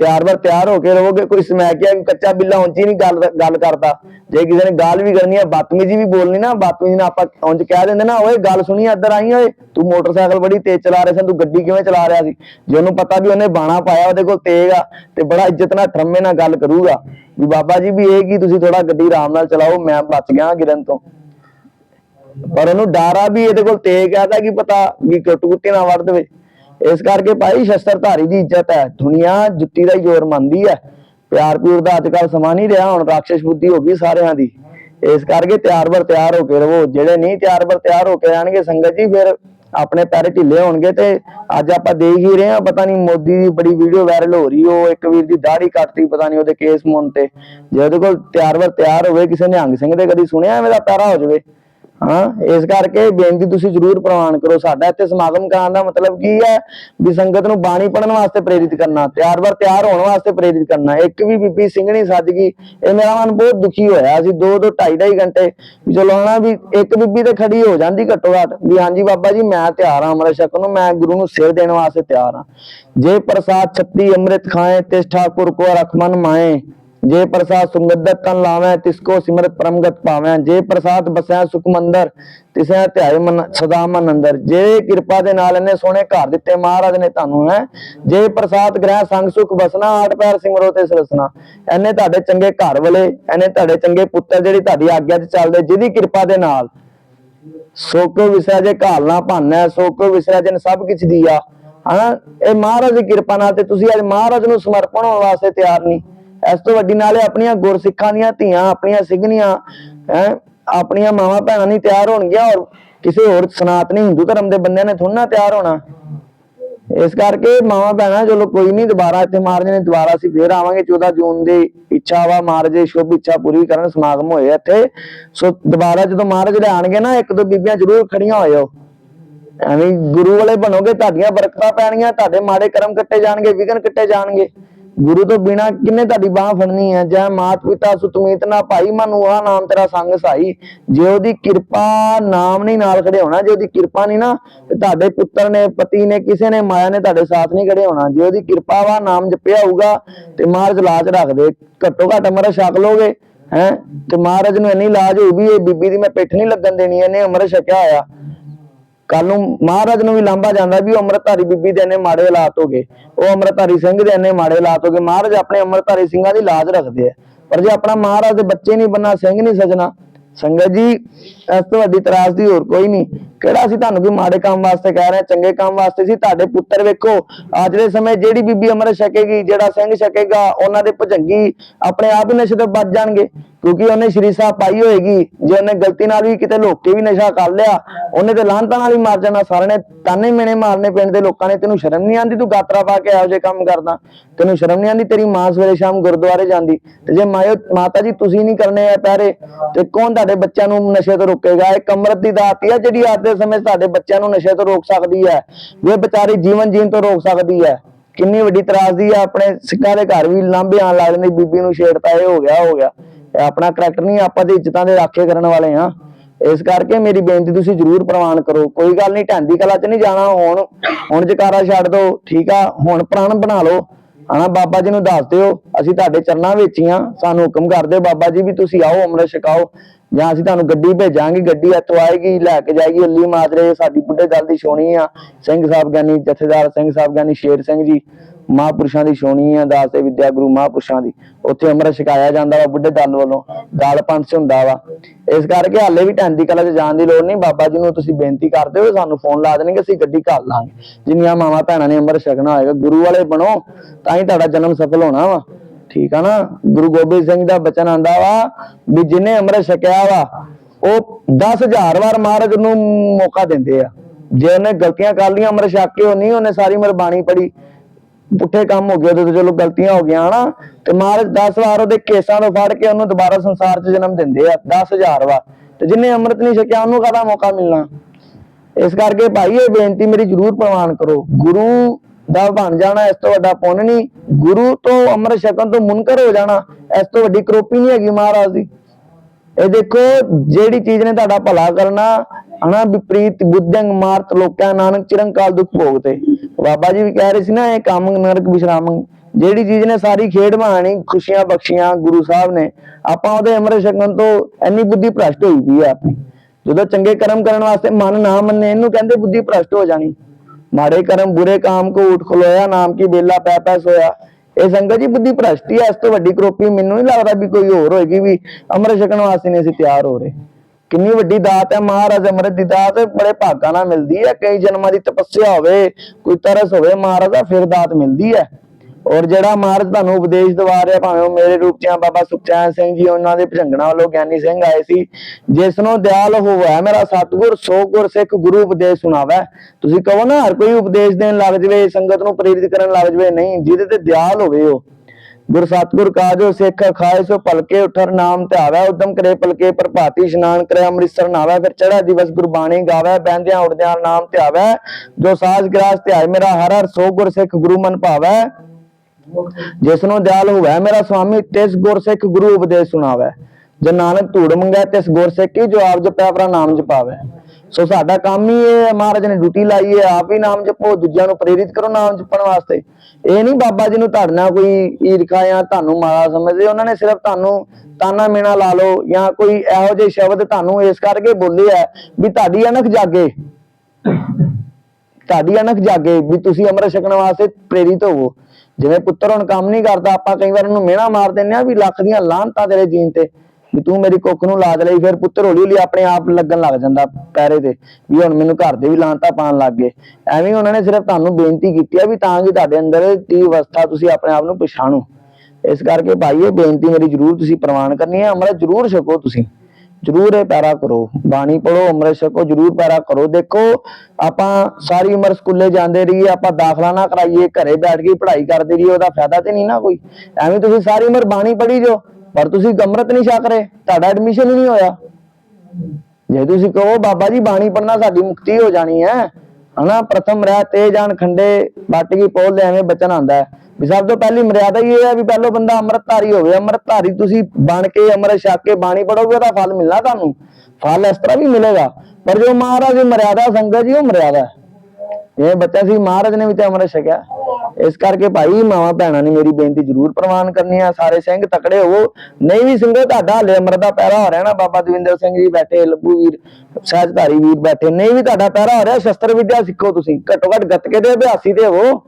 ਤਿਆਰ ਬਰ ਤਿਆਰ ਹੋ ਕੇ ਰਹੋਗੇ, ਕੋਈ ਸਮੈਕਿਆ ਕੱਚਾ ਬਿੱਲਾ ਉਂਚੀ ਨਹੀਂ ਗੱਲ ਗੱਲ ਕਰਦਾ। ਜੇ ਕਿਸੇ ਨੇ ਗਾਲ ਵੀ ਕਰਨੀ ਹੈ ਬਦਤਮੀਜ਼ੀ ਵੀ ਬੋਲਣੀ ਨਾ ਬਦਤਮੀਜ਼ੀ ਨਾਲ ਆਪਾਂ ਉਂਝ ਕਹਿ ਦਿੰਦੇ ਨਾ, ਓਏ, ਗੱਲ ਸੁਣੀ, ਇੱਧਰ ਆਈ ਓਏ, ਤੂੰ ਮੋਟਰਸਾਈਕਲ ਬੜੀ ਤੇਜ਼ ਚਲਾ ਰਿਹਾ ਸੀ, ਤੂੰ ਗੱਡੀ ਕਿਵੇਂ ਚਲਾ ਰਿਹਾ ਸੀ? ਜੇ ਉਹਨੂੰ ਪਤਾ ਵੀ ਉਹਨੇ ਬਾਣਾ ਪਾਇਆ, ਉਹਦੇ ਕੋਲ ਤੇਜ਼ ਆ, ਤੇ ਬੜਾ ਇੱਜ਼ਤ ਨਾਲ, ਠਰਮੇ ਨਾਲ ਗੱਲ ਕਰੂਗਾ। ਵੀ ਬਾਬਾ ਜੀ, ਵੀ ਇਹ ਕੀ ਤੁਸੀਂ ਥੋੜਾ ਗੱਡੀ ਆਰਾਮ ਨਾਲ ਚਲਾਓ, ਮੈਂ ਬਚ ਗਿਆ ਗਿਰਨ ਤੋਂ। ਪਰ ਉਹਨੂੰ ਡਾਰਾ ਵੀ ਇਹਦੇ ਕੋਲ ਤੇਗ ਆਦਾ ਕੀ ਪਤਾ ਵੀ ਟੁੱਟ ਕੁੱਟੀ ਨਾ ਵੜ ਦੇਵੇ। ਇਸ ਕਰਕੇ ਭਾਈ ਸ਼ਸਤਰਧਾਰੀ ਦੀ ਇੱਜ਼ਤ ਹੈ। ਦੁਨੀਆ ਜੁੱਤੀ ਦਾ ਹੀ ਜ਼ੋਰ ਮੰਨਦੀ ਹੈ। ਪਿਆਰ ਪਿਉਰ ਦਾ ਅੱਜ ਕੱਲ ਸਮਾਂ ਨਹੀਂ ਰਿਹਾ। ਹੁਣ ਰਾਖਸ਼ ਬੁੱਧੀ ਹੋ ਗਈ ਸਾਰਿਆਂ ਦੀ। ਇਸ ਕਰਕੇ ਤਿਆਰ ਬਰ ਤਿਆਰ ਹੋ ਕੇ ਰਹੋ ਜਿਹੜੇ ਨਹੀਂ ਤਿਆਰ ਬਰ ਤਿਆਰ ਹੋ ਕੇ ਰਹਿਣਗੇ, ਸੰਗਤ ਜੀ ਫਿਰ ਆਪਣੇ ਪੈਰ ਢਿੱਲੇ ਹੋਣਗੇ ਤੇ ਅੱਜ ਆਪਾਂ ਦੇਖ ਹੀ ਰਹੇ ਹਾਂ। ਪਤਾ ਨਹੀਂ ਮੋਦੀ ਦੀ ਬੜੀ ਵੀਡੀਓ ਵਾਇਰਲ ਹੋ ਰਹੀ ਉਹ ਇੱਕ ਵੀਰ ਦੀ ਦਾੜੀ ਕੱਟਤੀ ਪਤਾ ਨਹੀਂ ਉਹਦੇ ਕੇਸ ਮੁੰਨ ਤੇ। ਜੇ ਉਹਦੇ ਕੋਲ ਤਿਆਰ ਬਰ ਤਿਆਰ ਹੋਵੇ, ਕਿਸੇ ਨਿਹੰਗ ਸਿੰਘ ਦੇ ਕਦੀ ਸੁਣਿਆ? ਐਵੇਂ ਦਾ ਪੈਰਾ ਹੋ ਜਾਵੇ। ਹਾਂ, ਇਸ ਕਰਕੇ ਬੇਨਤੀ ਤੁਸੀਂ ਜ਼ਰੂਰ ਪ੍ਰਵਾਨ ਕਰੋ ਸਾਡਾ ਇੱਥੇ ਸਮਾਗਮ ਕਰਾਉਣ ਦਾ ਮਤਲਬ ਕੀ ਹੈ ਵੀ ਸੰਗਤ ਨੂੰ ਬਾਣੀ ਪੜਨ ਵਾਸਤੇ ਪ੍ਰੇਰਿਤ ਕਰਨਾ, ਤਿਆਰ ਬਰ ਤਿਆਰ ਹੋਣ ਵਾਸਤੇ ਪ੍ਰੇਰਿਤ ਕਰਨਾ। ਇੱਕ ਵੀ ਬੀਬੀ ਸਿੰਘਣੀ ਸੱਜ ਗਈ, ਇਹ ਮੇਰਾ ਮਨ ਬਹੁਤ ਦੁਖੀ ਹੋਇਆ। ਸੀ ਦੋ ਦੋ ਢਾਈ ਢਾਈ ਘੰਟੇ ਵੀ ਚਲੋ ਹਨਾ ਵੀ ਇੱਕ ਬੀਬੀ ਤੇ ਖੜੀ ਹੋ ਜਾਂਦੀ ਘੱਟੋ ਘੱਟ ਵੀ ਹਾਂਜੀ ਬਾਬਾ ਜੀ, ਮੈਂ ਤਿਆਰ ਹਾਂ ਅੰਮ੍ਰਿਤ ਛਕਣ ਨੂੰ ਮੈਂ ਗੁਰੂ ਨੂੰ ਸਿਰ ਦੇਣ ਵਾਸਤੇ ਤਿਆਰ ਹਾਂ। ਜੇ ਪ੍ਰਸਾਦ ਛੱਤੀ ਅੰਮ੍ਰਿਤ ਖਾਏ, ਤਿਸ ਠਾਕੁਰ ਕੋ ਰਖਮਨ ਮਾਏ। ਜੇ ਪ੍ਰਸਾਦ ਸੁੰਗਦਤ ਤਨ ਲਾਵੇਂ, ਤਿਸ ਕੋ ਸਿਮਰਤ ਪਰਮਗਤ ਪਾਵੇਂ। ਜੇ ਪ੍ਰਸਾਦ ਬਸਿਆ ਸੁਖ ਮੰਦਰ, ਤਿਸੈ ਧਿਆਏ ਮਨ, ਸਦਾ ਮਨ ਅੰਦਰ। ਜੇ ਕਿਰਪਾ ਦੇ ਨਾਲ ਇਹਨੇ ਸੋਹਣੇ ਘਰ ਦਿੱਤੇ ਮਹਾਰਾਜ ਨੇ ਤੁਹਾਨੂੰ, ਹੈ। ਜੇ ਪ੍ਰਸਾਦ ਗ੍ਰਹਿ ਸੰਗ ਸੁਖ ਬਸਨਾ ਆਠ ਪੈਰ ਸਿਮਰੋ ਤੇ ਸਰਸਨਾ ਇਹਨੇ ਤੁਹਾਡੇ ਚੰਗੇ ਘਰ ਵਾਲੇ ਇਹਨੇ ਤੁਹਾਡੇ ਚੰਗੇ ਪੁੱਤਰ ਜਿਹੜੀ ਤੁਹਾਡੀ ਆਗਿਆ 'ਚ ਚੱਲਦੇ, ਜਿਹਦੀ ਕਿਰਪਾ ਦੇ ਨਾਲ ਸੋਕੋ ਵਿਸਰਾ ਜੇ ਘਾਲਣਾ ਭਾਨਾ ਸੋ ਕੋ ਵਿਸਰਾ ਜਨ ਸਭ ਕਿਛ ਦੀਆ। ਹਨਾ? ਇਹ ਮਹਾਰਾਜ ਦੀ ਕਿਰਪਾ ਨਾਲ ਤੇ ਤੁਸੀਂ ਅੱਜ ਮਹਾਰਾਜ ਨੂੰ ਸਮਰਪਣ ਹੋਣ ਵਾਸਤੇ ਤਿਆਰ ਨਹੀਂ। ਇਸ ਤੋਂ ਵੱਡੀ ਨਾਲ ਆਪਣੀਆਂ ਗੁਰਸਿੱਖਾਂ ਦੀਆਂ ਧੀਆਂ, ਆਪਣੀਆਂ ਸਿੰਘਣੀਆਂ ਹੈ, ਆਪਣੀਆਂ ਮਾਵਾਂ ਭੈਣਾਂ ਨਹੀਂ ਤਿਆਰ ਹੋਣਗੀਆਂ ਔਰ ਕਿਸੇ ਹੋਰ ਸਨਾਤਨੀ ਹਿੰਦੂ ਧਰਮ ਦੇ ਬੰਦਿਆਂ ਨੇ ਥੋੜਾ ਤਿਆਰ ਹੋਣਾ। ਇਸ ਕਰਕੇ ਮਾਵਾਂ ਭੈਣਾਂ ਚਲੋ ਕੋਈ ਨਹੀਂ, ਦੁਬਾਰਾ ਇੱਥੇ ਮਹਾਰਾਜ ਨੇ, ਦੁਬਾਰਾ ਅਸੀਂ ਫੇਰ ਆਵਾਂਗੇ। 14 ਜੂਨ ਦੀ ਇੱਛਾ ਵਾ ਮਹਾਰਾਜ ਸ਼ੁਭ ਇੱਛਾ ਪੂਰੀ ਕਰਨ, ਸਮਾਗਮ ਹੋਏ ਇੱਥੇ। ਸੋ ਦੁਬਾਰਾ ਜਦੋਂ ਮਹਾਰਾਜ ਦੇ ਆਣਗੇ ਨਾ, ਇੱਕ ਦੋ ਬੀਬੀਆਂ ਜ਼ਰੂਰ ਖੜੀਆਂ ਹੋਇਓ। ਐਵੇਂ ਗੁਰੂ ਵਾਲੇ ਬਣੋਗੇ, ਤੁਹਾਡੀਆਂ ਬਰਕਤਾਂ ਪੈਣਗੀਆਂ, ਤੁਹਾਡੇ ਮਾੜੇ ਕਰਮ ਕੱਟੇ ਜਾਣਗੇ ਵਿਗਨ ਕੱਟੇ ਜਾਣਗੇ। ਗੁਰੂ ਤੋਂ ਬਿਨਾ ਕਿੰਨੇ ਤੁਹਾਡੀ ਬਾਹ ਫੜਨੀ ਹੈ? ਜੈ ਮਾਤ ਪਿਤਾ ਸੁਤਮੀਤ ਨਾ ਭਾਈ, ਮਨੁ ਨਾਮ ਤੇਰਾ ਸੰਗ ਸਾਈ। ਜੇ ਉਹਦੀ ਕਿਰਪਾ ਨਾਮ ਨਹੀਂ ਨਾਲ ਖੜੇ ਹੋਣਾ ਜੇ ਉਹਦੀ ਕਿਰਪਾ ਨਹੀਂ ਨਾ, ਤੇ ਤੁਹਾਡੇ ਪੁੱਤਰ ਨੇ, ਪਤੀ ਨੇ, ਕਿਸੇ ਨੇ, ਮਾਇਆ ਨੇ ਤੁਹਾਡੇ ਸਾਥ ਨਹੀਂ ਖੜੇ ਹੋਣਾ ਜੇ ਉਹਦੀ ਕਿਰਪਾ ਵਾ, ਨਾਮ ਜਪਿਆ ਹੋਊਗਾ, ਤੇ ਮਹਾਰਾਜ ਲਾਜ ਰੱਖਦੇ ਘੱਟੋ ਘੱਟ ਅੰਮ੍ਰਿਤ ਛਕ ਲੋਗੇ, ਹੈ? ਤੇ ਮਹਾਰਾਜ ਨੂੰ ਇੰਨੀ ਲਾਜ ਹੋਊਗੀ, ਇਹ ਬੀਬੀ ਦੀ ਮੈਂ ਪਿੱਠ ਨਹੀਂ ਲੱਗਣ ਦੇਣੀ, ਇਹਨੇ ਅੰਮ੍ਰਿਤ ਛਕਿਆ ਹੋਇਆ। ਕੱਲ ਨੂੰ ਮਹਾਰਾਜ ਨੂੰ ਵੀ ਲਾਂਭਾ ਜਾਂਦਾ ਵੀ ਉਹ ਅੰਮ੍ਰਿਤਧਾਰੀ ਬੀਬੀ ਦੇ ਇੰਨੇ ਮਾੜੇ ਹਾਲਾਤ ਹੋ ਗਏ, ਉਹ ਅੰਮ੍ਰਿਤਧਾਰੀ ਸਿੰਘ ਦੇ ਇੰਨੇ ਮਾੜੇ ਹਾਲਾਤ ਹੋ ਗਏ, ਮਹਾਰਾਜ ਆਪਣੇ ਅੰਮ੍ਰਿਤਧਾਰੀ ਸਿੰਘਾਂ ਦੀ ਲਾਜ ਰੱਖਦੇ ਆ। ਪਰ ਜੇ ਆਪਣਾ ਮਹਾਰਾਜ ਦੇ ਬੱਚੇ ਨਹੀਂ ਬੰਨਾ ਸਿੰਘ ਨਹੀਂ ਸਜਣਾ, ਸੰਗਤ ਜੀ, ਇਸ ਤੋਂ ਵੱਡੀ ਤਰਾਸ ਦੀ ਹੋਰ ਕੋਈ ਨਹੀਂ। ਕਿਹੜਾ ਅਸੀਂ ਤੁਹਾਨੂੰ ਕੋਈ ਮਾੜੇ ਕੰਮ ਵਾਸਤੇ ਕਹਿ ਰਹੇ ਚੰਗੇ ਕੰਮ ਵਾਸਤੇ ਸੀ, ਤੁਹਾਡੇ ਪੁੱਤਰ ਵੇਖੋ, ਅੱਜ ਦੇ ਸਮੇਂ ਜਿਹੜੀ ਬੀਬੀ ਅੰਮ੍ਰਿਤ ਛਕੇਗੀ, ਜਿਹੜਾ ਸਿੰਘ ਛਕੇਗਾ, ਉਹਨਾਂ ਦੇ ਭਜੰਗੀ ਆਪਣੇ ਆਪ ਹੀ ਨਸ਼ੇ ਤੋਂ ਬਚ ਜਾਣਗੇ। ਕਿਉਂਕਿ ਉਹਨੇ ਸ਼੍ਰੀ ਸਾਹਿਬ ਪਾਈ ਹੋਏਗੀ, ਜੇ ਉਹਨੇ ਗਲਤੀ ਨਾਲ ਵੀ ਕਿਤੇ ਲੋਕ ਕੇ ਵੀ ਨਸ਼ਾ ਕਰ ਲਿਆ, ਉਹਨੇ ਤੇ ਲਾਂਤਾਂ ਨਾਲ ਹੀ ਮਾਰ ਜਾਣਾ, ਸਾਰਿਆਂ ਨੇ ਤਾਨੇ ਮੇਨੇ ਮਾਰਨੇ ਪਿੰਡ ਦੇ ਲੋਕਾਂ ਨੇ, ਤੈਨੂੰ ਸ਼ਰਮ ਨਹੀਂ ਆਂਦੀ ਤੂੰ ਗਾਤਰਾ ਪਾ ਕੇ ਇਹੋ ਜਿਹੇ ਕੰਮ ਕਰਦਾ? ਤੈਨੂੰ ਸ਼ਰਮ ਨਹੀਂ ਆਂਦੀ ਤੇਰੀ ਮਾਂ ਸਵੇਰੇ ਸ਼ਾਮ ਗੁਰਦੁਆਰੇ ਜਾਂਦੀ? ਤੇ ਜੇ ਮਾਇਓ, ਮਾਤਾ ਜੀ ਤੁਸੀਂ ਨਹੀਂ ਕਰਨੇ ਆ ਪੈਰੇ, ਤੇ ਕੌਣ ਤੁਹਾਡੇ ਬੱਚਿਆਂ ਨੂੰ ਨਸ਼ੇ ਤੋਂ ਰੋਕੇਗਾ? ਇਹ ਕਮਰਤ ਦੀ ਦਾਤ ਹੀ ਆ ਜਿਹੜੀ ਅੱਜ ਦੇ ਸਮੇਂ ਤੁਹਾਡੇ ਬੱਚਿਆਂ ਨੂੰ ਨਸ਼ੇ ਤੋਂ ਰੋਕ ਸਕਦੀ ਹੈ ਇਹ ਵਿਚਾਰੀ ਜੀਵਨ ਜੀਣ ਤੋਂ ਰੋਕ ਸਕਦੀ ਹੈ। ਕਿੰਨੀ ਵੱਡੀ ਤਰਾਸਦੀ ਆ, ਆਪਣੇ ਸਿੱਖਾਂ ਦੇ ਘਰ ਵੀ ਲਾਂਭੇ ਆਣ ਲੱਗ ਜਾਂਦੇ, ਬੀਬੀ ਨੂੰ ਛੇੜਤਾ ਇਹ ਹੋ ਗਿਆ ਹੋ ਗਿਆ। ਆਪਣਾ ਕਰੈਕਟਰ ਨਹੀਂ, ਆਪਾਂ ਤੇ ਇੱਜ਼ਤਾਂ ਦੇ ਰਾਖੇ ਕਰਨ ਵਾਲੇ ਆ ਇਸ ਕਰਕੇ ਮੇਰੀ ਬੇਨਤੀ ਤੁਸੀਂ ਜਰੂਰ ਪ੍ਰਵਾਨ ਕਰੋ। ਕੋਈ ਗੱਲ ਨਹੀਂ ਢਾਂਦੀ ਕਲਾ ਚ ਨਹੀਂ ਜਾਣਾ, ਹੁਣ ਹੁਣ ਜਕਾਰਾ ਛੱਡ ਦਿਓ ਠੀਕ ਆ? ਹੁਣ ਪ੍ਰਣ ਬਣਾ ਲਓ। ਹਨਾ, ਬਾਬਾ ਜੀ ਨੂੰ ਦੱਸ ਦਿਓ, ਅਸੀਂ ਤੁਹਾਡੇ ਚਰਨਾਂ ਵਿੱਚ ਹੀ ਆ ਸਾਨੂੰ ਹੁਕਮ ਕਰਦੇ ਦਿਓ ਬਾਬਾ ਜੀ ਵੀ ਤੁਸੀਂ ਆਓ, ਅੰਮ੍ਰਿਤ ਛਕਾਓ। ਜਾਂ ਅਸੀਂ ਤੁਹਾਨੂੰ ਗੱਡੀ ਭੇਜਾਂਗੇ, ਗੱਡੀ ਇੱਥੋਂ ਆਏਗੀ, ਲੈ ਕੇ ਜਾਏਗੀ ਅੱਲੀ ਮਾਜਰੇ, ਸਾਡੀ ਬੁੱਢੇ ਦਲ ਦੀ ਛੋਣੀ ਆ। ਸਿੰਘ ਸਾਹਿਬ ਗਿਆਨੀ, ਜਥੇਦਾਰ ਸਿੰਘ ਸਾਹਿਬ ਗਿਆਨੀ ਸ਼ੇਰ ਸਿੰਘ ਜੀ, ਮਹਾਂਪੁਰਸ਼ਾਂ ਦੀ ਛੋਣੀ ਆ, ਦਾਸ ਤੇ ਵਿਦਿਆ ਗੁਰੂ ਮਹਾਂਪੁਰਸ਼ਾਂ ਦੀ। ਉੱਥੇ ਅੰਮ੍ਰਿਤ ਛਕਾਇਆ ਜਾਂਦਾ ਵਾ ਬੁੱਢੇ ਦਲ ਵੱਲੋਂ ਗਾਲ ਪੰਥ ਹੁੰਦਾ ਵਾ। ਇਸ ਕਰਕੇ ਹਾਲੇ ਵੀ ਟੈਂਦੀ ਕਲਾ 'ਚ ਜਾਣ ਦੀ ਲੋੜ ਨਹੀਂ। ਬਾਬਾ ਜੀ ਨੂੰ ਤੁਸੀਂ ਬੇਨਤੀ ਕਰਦੇ ਹੋ ਸਾਨੂੰ ਫੋਨ ਲਾ ਦੇਣਗੇ, ਅਸੀਂ ਗੱਡੀ ਘੱਲ ਲਾਂਗੇ। ਜਿੰਨੀਆਂ ਮਾਵਾਂ ਭੈਣਾਂ ਨੇ ਅੰਮ੍ਰਿਤ ਛਕਣਾ ਹੋਏਗਾ, ਗੁਰੂ ਵਾਲੇ ਬਣੋ, ਤਾਂ ਹੀ ਤੁਹਾਡਾ ਜਨਮ ਸਫਲ ਹੋਣਾ ਵਾ। ਠੀਕ ਆ ਨਾ? ਗੁਰੂ ਗੋਬਿੰਦ ਸਿੰਘ ਦਾ ਬਚਨ ਆਂਦਾ ਵਾ ਵੀ ਜਿਹਨੇ ਅੰਮ੍ਰਿਤ ਛਕਿਆ ਵਾ, ਉਹ 10000 ਵਾਰ ਮਹਾਰਾਜ ਨੂੰ ਮੌਕਾ ਦਿੰਦੇ ਆ। ਜੇ ਉਹਨੇ ਗਲਤੀਆਂ ਕਰ ਲਈਆਂ, ਅੰਮ੍ਰਿਤ ਛਕ ਕੇ ਉਹ ਨਹੀਂ, ਉਹਨੇ ਸਾਰੀ ਉਮਰ ਬਾਣੀ ਪੜੀ ਪੁੱਠੇ ਕੰਮ ਹੋ ਗਏ, ਉਹਦੇ ਤੋਂ ਚਲੋ ਗਲਤੀਆਂ ਹੋ ਗਈਆਂ, ਹਨਾ? ਤੇ ਮਹਾਰਾਜ 10 ਵਾਰ ਉਹਦੇ ਕੇਸਾਂ ਤੋਂ ਫੜ ਕੇ ਉਹਨੂੰ ਦੁਬਾਰਾ ਸੰਸਾਰ 'ਚ ਜਨਮ ਦਿੰਦੇ ਆ 10000 ਵਾਰ। ਤੇ ਜਿਹਨੇ ਅੰਮ੍ਰਿਤ ਨਹੀਂ ਛਕਿਆ, ਉਹਨੂੰ ਕਾਹਦਾ ਮੌਕਾ ਮਿਲਣਾ? ਇਸ ਕਰਕੇ ਭਾਈ ਇਹ ਬੇਨਤੀ ਮੇਰੀ ਜਰੂਰ ਪ੍ਰਵਾਨ ਕਰੋ। ਗੁਰੂ ਦਾ ਬਣ ਜਾਣਾ, ਇਸ ਤੋਂ ਵੱਡਾ ਪੁੰਨ ਨਹੀਂ। ਗੁਰੂ ਤੋਂ ਅੰਮ੍ਰਿਤ ਛਕਣ ਤੋਂ ਮੁਨਕਰ ਹੋ ਜਾਣਾ, ਇਸ ਤੋਂ ਵੱਡੀ ਕਰੋਪੀ ਨਹੀਂ ਹੈਗੀ ਮਹਾਰਾਜ ਦੀ। ਇਹ ਦੇਖੋ, ਜਿਹੜੀ ਚੀਜ਼ ਨੇ ਤੁਹਾਡਾ ਭਲਾ ਕਰਨਾ, ਹਨਾ, ਵਿਪਰੀਤ ਬੁੱਧੰਗ ਮਾਰਤ ਲੋਕਾਂ ਨਾਨਕ ਚਿਰੰਕਾਲ ਦੁੱਖ ਭੋਗਤੇ ਬਾਬਾ ਜੀ ਵੀ ਕਹਿ ਰਹੇ ਸੀ ਨਾ, ਇਹ ਕੰਮ ਨਰਕ ਵਿਸ਼ਰਾਮ। ਜਿਹੜੀ ਚੀਜ਼ ਨੇ ਸਾਰੀ ਖੇਡ ਬਹਾਣੀ, ਖੁਸ਼ੀਆਂ ਬਖਸ਼ੀਆਂ ਗੁਰੂ ਸਾਹਿਬ ਨੇ, ਆਪਾਂ ਉਹਦੇ ਅੰਮ੍ਰਿਤ ਛਕਣ ਤੋਂ ਇੰਨੀ ਬੁੱਧੀ ਭ੍ਰਸ਼ਟ ਹੋਈ ਪਈ ਆ ਆਪਣੀ। ਜਦੋਂ ਚੰਗੇ ਕਰਮ ਕਰਨ ਵਾਸਤੇ ਮਨ ਨਾ ਮੰਨੇ, ਇਹਨੂੰ ਕਹਿੰਦੇ ਬੁੱਧੀ ਭ੍ਰਸ਼ਟ ਹੋ ਜਾਣੀ। ਮਾੜੇ ਕਰਮ, ਬੁਰੇ ਕਾਮ ਕੋ ਉਠ ਖਲੋਇਆ, ਨਾਮ ਕੀ ਬੇਲਾ ਪੈ ਪੈ ਸੋਇਆ। ਇਹ ਸੰਗਤ ਜੀ ਬੁੱਧੀ ਭ੍ਰਸ਼ਟੀ ਹੈ ਇਸ ਤੋਂ ਵੱਡੀ ਕਰੋਪੀ ਮੈਨੂੰ ਨਹੀਂ ਲੱਗਦਾ ਵੀ ਕੋਈ ਹੋਰ ਹੋਏਗੀ, ਵੀ ਅੰਮ੍ਰਿਤ ਛਕਣ ਵਾਸਤੇ ਨਹੀਂ ਅਸੀਂ ਤਿਆਰ ਹੋ ਰਹੇ। ਕਿੰਨੀ ਵੱਡੀ ਦਾਤ ਹੈ, ਮਹਾਰਾਜ ਅੰਮ੍ਰਿਤ ਦੀ ਦਾਤ ਬੜੇ ਭਾਗਾਂ ਨਾਲ ਮਿਲਦੀ ਹੈ, ਕਈ ਜਨਮਾਂ ਦੀ ਤਪੱਸਿਆ ਹੋਵੇ, ਕੋਈ ਤਰਸ ਹੋਵੇ, ਮਹਾਰਾਜ ਦਾ ਫਿਰ ਦਾਤ ਮਿਲਦੀ ਹੈ। ਔਰ ਜਿਹੜਾ ਮਹਾਰਾਜ ਤੁਹਾਨੂੰ ਉਪਦੇਸ਼ ਦਵਾ ਰਿਹਾ ਭਾਵੇਂ ਮੇਰੇ ਰੂਪ ਚ ਆ, ਬਾਬਾ ਸੁਖਚੈਨ ਸਿੰਘ ਜੀ, ਉਹਨਾਂ ਦੇ ਭਜੰਗਣਾ ਵੱਲੋਂ ਗਿਆਨੀ ਸਿੰਘ ਆਏ ਸੀ ਜਿਸ ਨੂੰ ਦਿਆਲ ਹੋਵੇ ਮੇਰਾ ਸਤਿਗੁਰ ਸੋ ਗੁਰ ਸਿੱਖ ਗੁਰੂ ਉਪਦੇਸ਼ ਸੁਣਾਵੇ। ਤੁਸੀਂ ਕਹੋ ਨਾ, ਹਰ ਕੋਈ ਉਪਦੇਸ਼ ਦੇਣ ਲੱਗ ਜਵੇ, ਸੰਗਤ ਨੂੰ ਪ੍ਰੇਰਿਤ ਕਰਨ ਲੱਗ ਜਵੇ, ਨਹੀਂ, ਜਿਹਦੇ ਤੇ ਦਿਆਲ ਹੋਵੇ ਉਹ। ਗੁਰ ਸਤਿਗੁਰ ਕਾਜੋ ਸਿੱਖ ਖਾਏ ਸੋ ਭਲਕੇ, ਉਠਰ ਨਾਮ ਧਿਆਵੈ, ਉਦਮ ਕਰੇ ਪਲਕੇ ਪ੍ਰਭਾਤੀ ਇਸ਼ਨਾਨ ਕਰੇ ਅੰਮ੍ਰਿਤਸਰ ਨਾਵੈ, ਫਿਰ ਚੜਾ ਦਿਵਸ ਗੁਰਬਾਣੀ ਗਾਵੈ, ਬਹਿੰਦਿਆਂ ਉਠਦਿਆਂ ਨਾਮ ਧਿਆਵੈ, ਜੋ ਸਾਜ ਗ੍ਰਾਸ ਧਿਆਏ, ਮੇਰਾ ਹਰ ਹਰ ਸੋ ਗੁਰ ਸਿੱਖ ਗੁਰੂ ਮਨ ਭਾਵੈ। ਜਿਸ ਨੂੰ ਦਿਆਲ ਹੋਵੇ, ਮੇਰਾ ਸੁਆਮੀ ਤਿਸ ਗੁਰ ਗੁਰੂ ਉਪਦੇਸ਼ ਸੁਣਾਵੇ। ਜੇ ਨਾਨਕ ਧੂੜ ਮੰਗੈ, ਤਿਸ ਗੁਰ ਸਿੱਖ ਜੋ ਆਪ ਜਪਿਆ ਆਪਣਾ ਨਾਮ ਜਪਾਵੇ। ਸੋ ਸਾਡਾ ਕੰਮ ਹੀ ਇਹ ਹੈ, ਮਹਾਰਾਜ ਨੇ ਡਿਊਟੀ ਲਾਈ ਹੈ, ਆਪ ਹੀ ਨਾਮ ਜਪੋ, ਦੂਜਿਆਂ ਨੂੰ ਪ੍ਰੇਰਿਤ ਕਰੋ ਨਾਮ ਜਪਣ ਵਾਸਤੇ। ਇਹ ਨਹੀਂ ਬਾਬਾ ਜੀ ਨੂੰ ਧੜਨਾ ਕੋਈ ਈਰਖਾ ਜਾਂ ਤੁਹਾਨੂੰ ਮਾੜਾ ਸਮਝਦੇ, ਉਹਨਾਂ ਨੇ ਸਿਰਫ ਤੁਹਾਨੂੰ ਤਾਨਾ ਮੀਣਾ ਲਾ ਲਓ, ਜਾਂ ਕੋਈ ਇਹੋ ਜਿਹੇ ਸ਼ਬਦ ਤੁਹਾਨੂੰ ਇਸ ਕਰਕੇ ਬੋਲੇ ਆ ਵੀ ਤੁਹਾਡੀ ਅਣਖ ਜਾਗੇ। ਤੁਹਾਡੀ ਅਣਖ ਜਾਗੇ ਵੀ ਤੁਸੀਂ ਅੰਮ੍ਰਿਤ ਛਕਣ ਵਾਸਤੇ ਪ੍ਰੇਰਿਤ ਹੋਵੋ। ਜਿਵੇਂ ਪੁੱਤਰ ਹੁਣ ਕੰਮ ਨਹੀਂ ਕਰਦਾ, ਆਪਾਂ ਕਈ ਵਾਰ ਉਹਨੂੰ ਮਿਹਣਾ ਮਾਰ ਦਿੰਦੇ ਆ ਵੀ ਲੱਖ ਦੀਆਂ ਲਾਹਨਤਾਂ ਤੇਰੇ ਜੀਨ ਤੇ, ਵੀ ਤੂੰ ਮੇਰੀ ਕੁੱਖ ਨੂੰ ਲਾਦ ਲਈ, ਫਿਰ ਪੁੱਤਰ ਹੌਲੀ ਹੌਲੀ ਆਪਣੇ ਆਪ ਲੱਗਣ ਲੱਗ ਜਾਂਦਾ ਪੈਰੇ ਤੇ, ਵੀ ਹੁਣ ਮੈਨੂੰ ਘਰ ਦੇ ਵੀ ਲਾਹਨਤਾਂ ਪਾਣ ਲੱਗ ਗਏ। ਐਵੇਂ ਉਹਨਾਂ ਨੇ ਸਿਰਫ ਤੁਹਾਨੂੰ ਬੇਨਤੀ ਕੀਤੀ ਆ ਵੀ ਤਾਂ ਕਿ ਤੁਹਾਡੇ ਅੰਦਰ ਦੀ ਅਵਸਥਾ ਤੁਸੀਂ ਆਪਣੇ ਆਪ ਨੂੰ ਪਛਾਣੋ। ਇਸ ਕਰਕੇ ਭਾਈ, ਇਹ ਬੇਨਤੀ ਮੇਰੀ ਜ਼ਰੂਰ ਤੁਸੀਂ ਪ੍ਰਵਾਨ ਕਰਨੀ ਹੈ ਅੰਮ੍ਰਿਤ ਜ਼ਰੂਰ ਛਕੋ ਤੁਸੀਂ। ਜਰੂਰ ਇਹ ਪੈਰਾ ਕਰੋ। ਬਾਣੀ ਪੜੋ ਅੰਮ੍ਰਿਤ ਛਕੋ, ਜਰੂਰ ਪੈਰਾ ਕਰੋ। ਦੇਖੋ, ਆਪਾਂ ਸਾਰੀ ਉਮਰ ਸਕੂਲੇ ਜਾਂਦੇ ਰਹੀਏ, ਆਪਾਂ ਦਾਖਲਾ ਨਾ ਕਰਾਈਏ, ਘਰੇ ਬੈਠ ਕੇ ਪੜ੍ਹਾਈ ਕਰਦੇ ਰਹੀਏ, ਉਹਦਾ ਫਾਇਦਾ ਤੇ ਨਹੀਂ ਨਾ ਕੋਈ। ਐਵੇਂ ਤੁਸੀਂ ਸਾਰੀ ਉਮਰ ਬਾਣੀ ਪੜ੍ਹੀ ਜੋ ਪਰ ਤੁਸੀਂ ਅੰਮ੍ਰਿਤ ਨਹੀਂ ਛਕ ਰਹੇ, ਤੁਹਾਡਾ ਐਡਮਿਸ਼ਨ ਹੀ ਨਹੀਂ ਹੋਇਆ। ਜੇ ਤੁਸੀਂ ਕਹੋ, ਬਾਬਾ ਜੀ, ਬਾਣੀ ਪੜਨਾ ਸਾਡੀ ਮੁਕਤੀ ਹੋ ਜਾਣੀ ਹੈ। ਹਨਾ, ਪ੍ਰਥਮ ਰਹਿ ਤੇ ਜਾਣ ਖੰਡੇ ਬੱਟ ਕੀ ਪੋਲ ਦੇ ਐਵੇਂ ਬਚਨ ਆਂਦਾ ਹੈ। ਵੀ ਸਭ ਤੋਂ ਪਹਿਲੀ ਮਰਿਆਦਾ ਹੀ ਇਹ ਹੈ ਵੀ ਪਹਿਲੋ ਬੰਦਾ ਅੰਮ੍ਰਿਤਧਾਰੀ ਹੋਵੇ। ਅੰਮ੍ਰਿਤਧਾਰੀ ਤੁਸੀਂ ਬਣ ਕੇ ਅੰਮ੍ਰਿਤ ਛਕ ਕੇ ਬਾਣੀ ਪੜੋਗੇ ਉਹਦਾ ਫਲ ਮਿਲਣਾ ਤੁਹਾਨੂੰ। ਫਲ ਇਸ ਤਰ੍ਹਾਂ ਵੀ ਮਿਲੇਗਾ। ਪਰ ਜੋ ਮਹਾਰਾਜ ਦੀ ਮਰਿਆਦਾ, ਸੰਗਤ ਜੀ, ਉਹ ਮਰਿਆਦਾ ਇਹ ਬੱਚਾ ਸੀ, ਮਹਾਰਾਜ ਨੇ ਵੀ ਤੇ ਅੰਮ੍ਰਿਤ ਛਕਿਆ। ਇਸ ਕਰਕੇ ਭਾਈ ਮਾਵਾਂ ਭੈਣਾਂ ਨੇ ਮੇਰੀ ਬੇਨਤੀ ਜ਼ਰੂਰ ਪ੍ਰਵਾਨ ਕਰਨੀ ਆ। ਸਾਰੇ ਸਿੰਘ ਤਕੜੇ ਹੋਵੋ। ਨਹੀਂ ਵੀ ਸਿੰਘੋ, ਤੁਹਾਡਾ ਹਲੇ ਅੰਮ੍ਰਿਤ ਦਾ ਪਹਿਰਾ ਹੋ ਰਿਹਾ ਨਾ। ਬਾਬਾ ਦਵਿੰਦਰ ਸਿੰਘ ਜੀ ਬੈਠੇ, ਲੱਭੂ ਵੀਰ, ਸਹਿਜਧਾਰੀ ਵੀਰ ਬੈਠੇ। ਨਹੀਂ ਵੀ ਤੁਹਾਡਾ ਪਹਿਰਾ ਹੋ ਰਿਹਾ, ਸ਼ਸਤਰ ਵਿਦਿਆ ਸਿੱਖੋ ਤੁਸੀਂ। ਘੱਟੋ ਘੱਟ ਗੱਤਕੇ ਦੇ ਅਭਿਆਸੀ ਤੇ ਹੋਵੋ।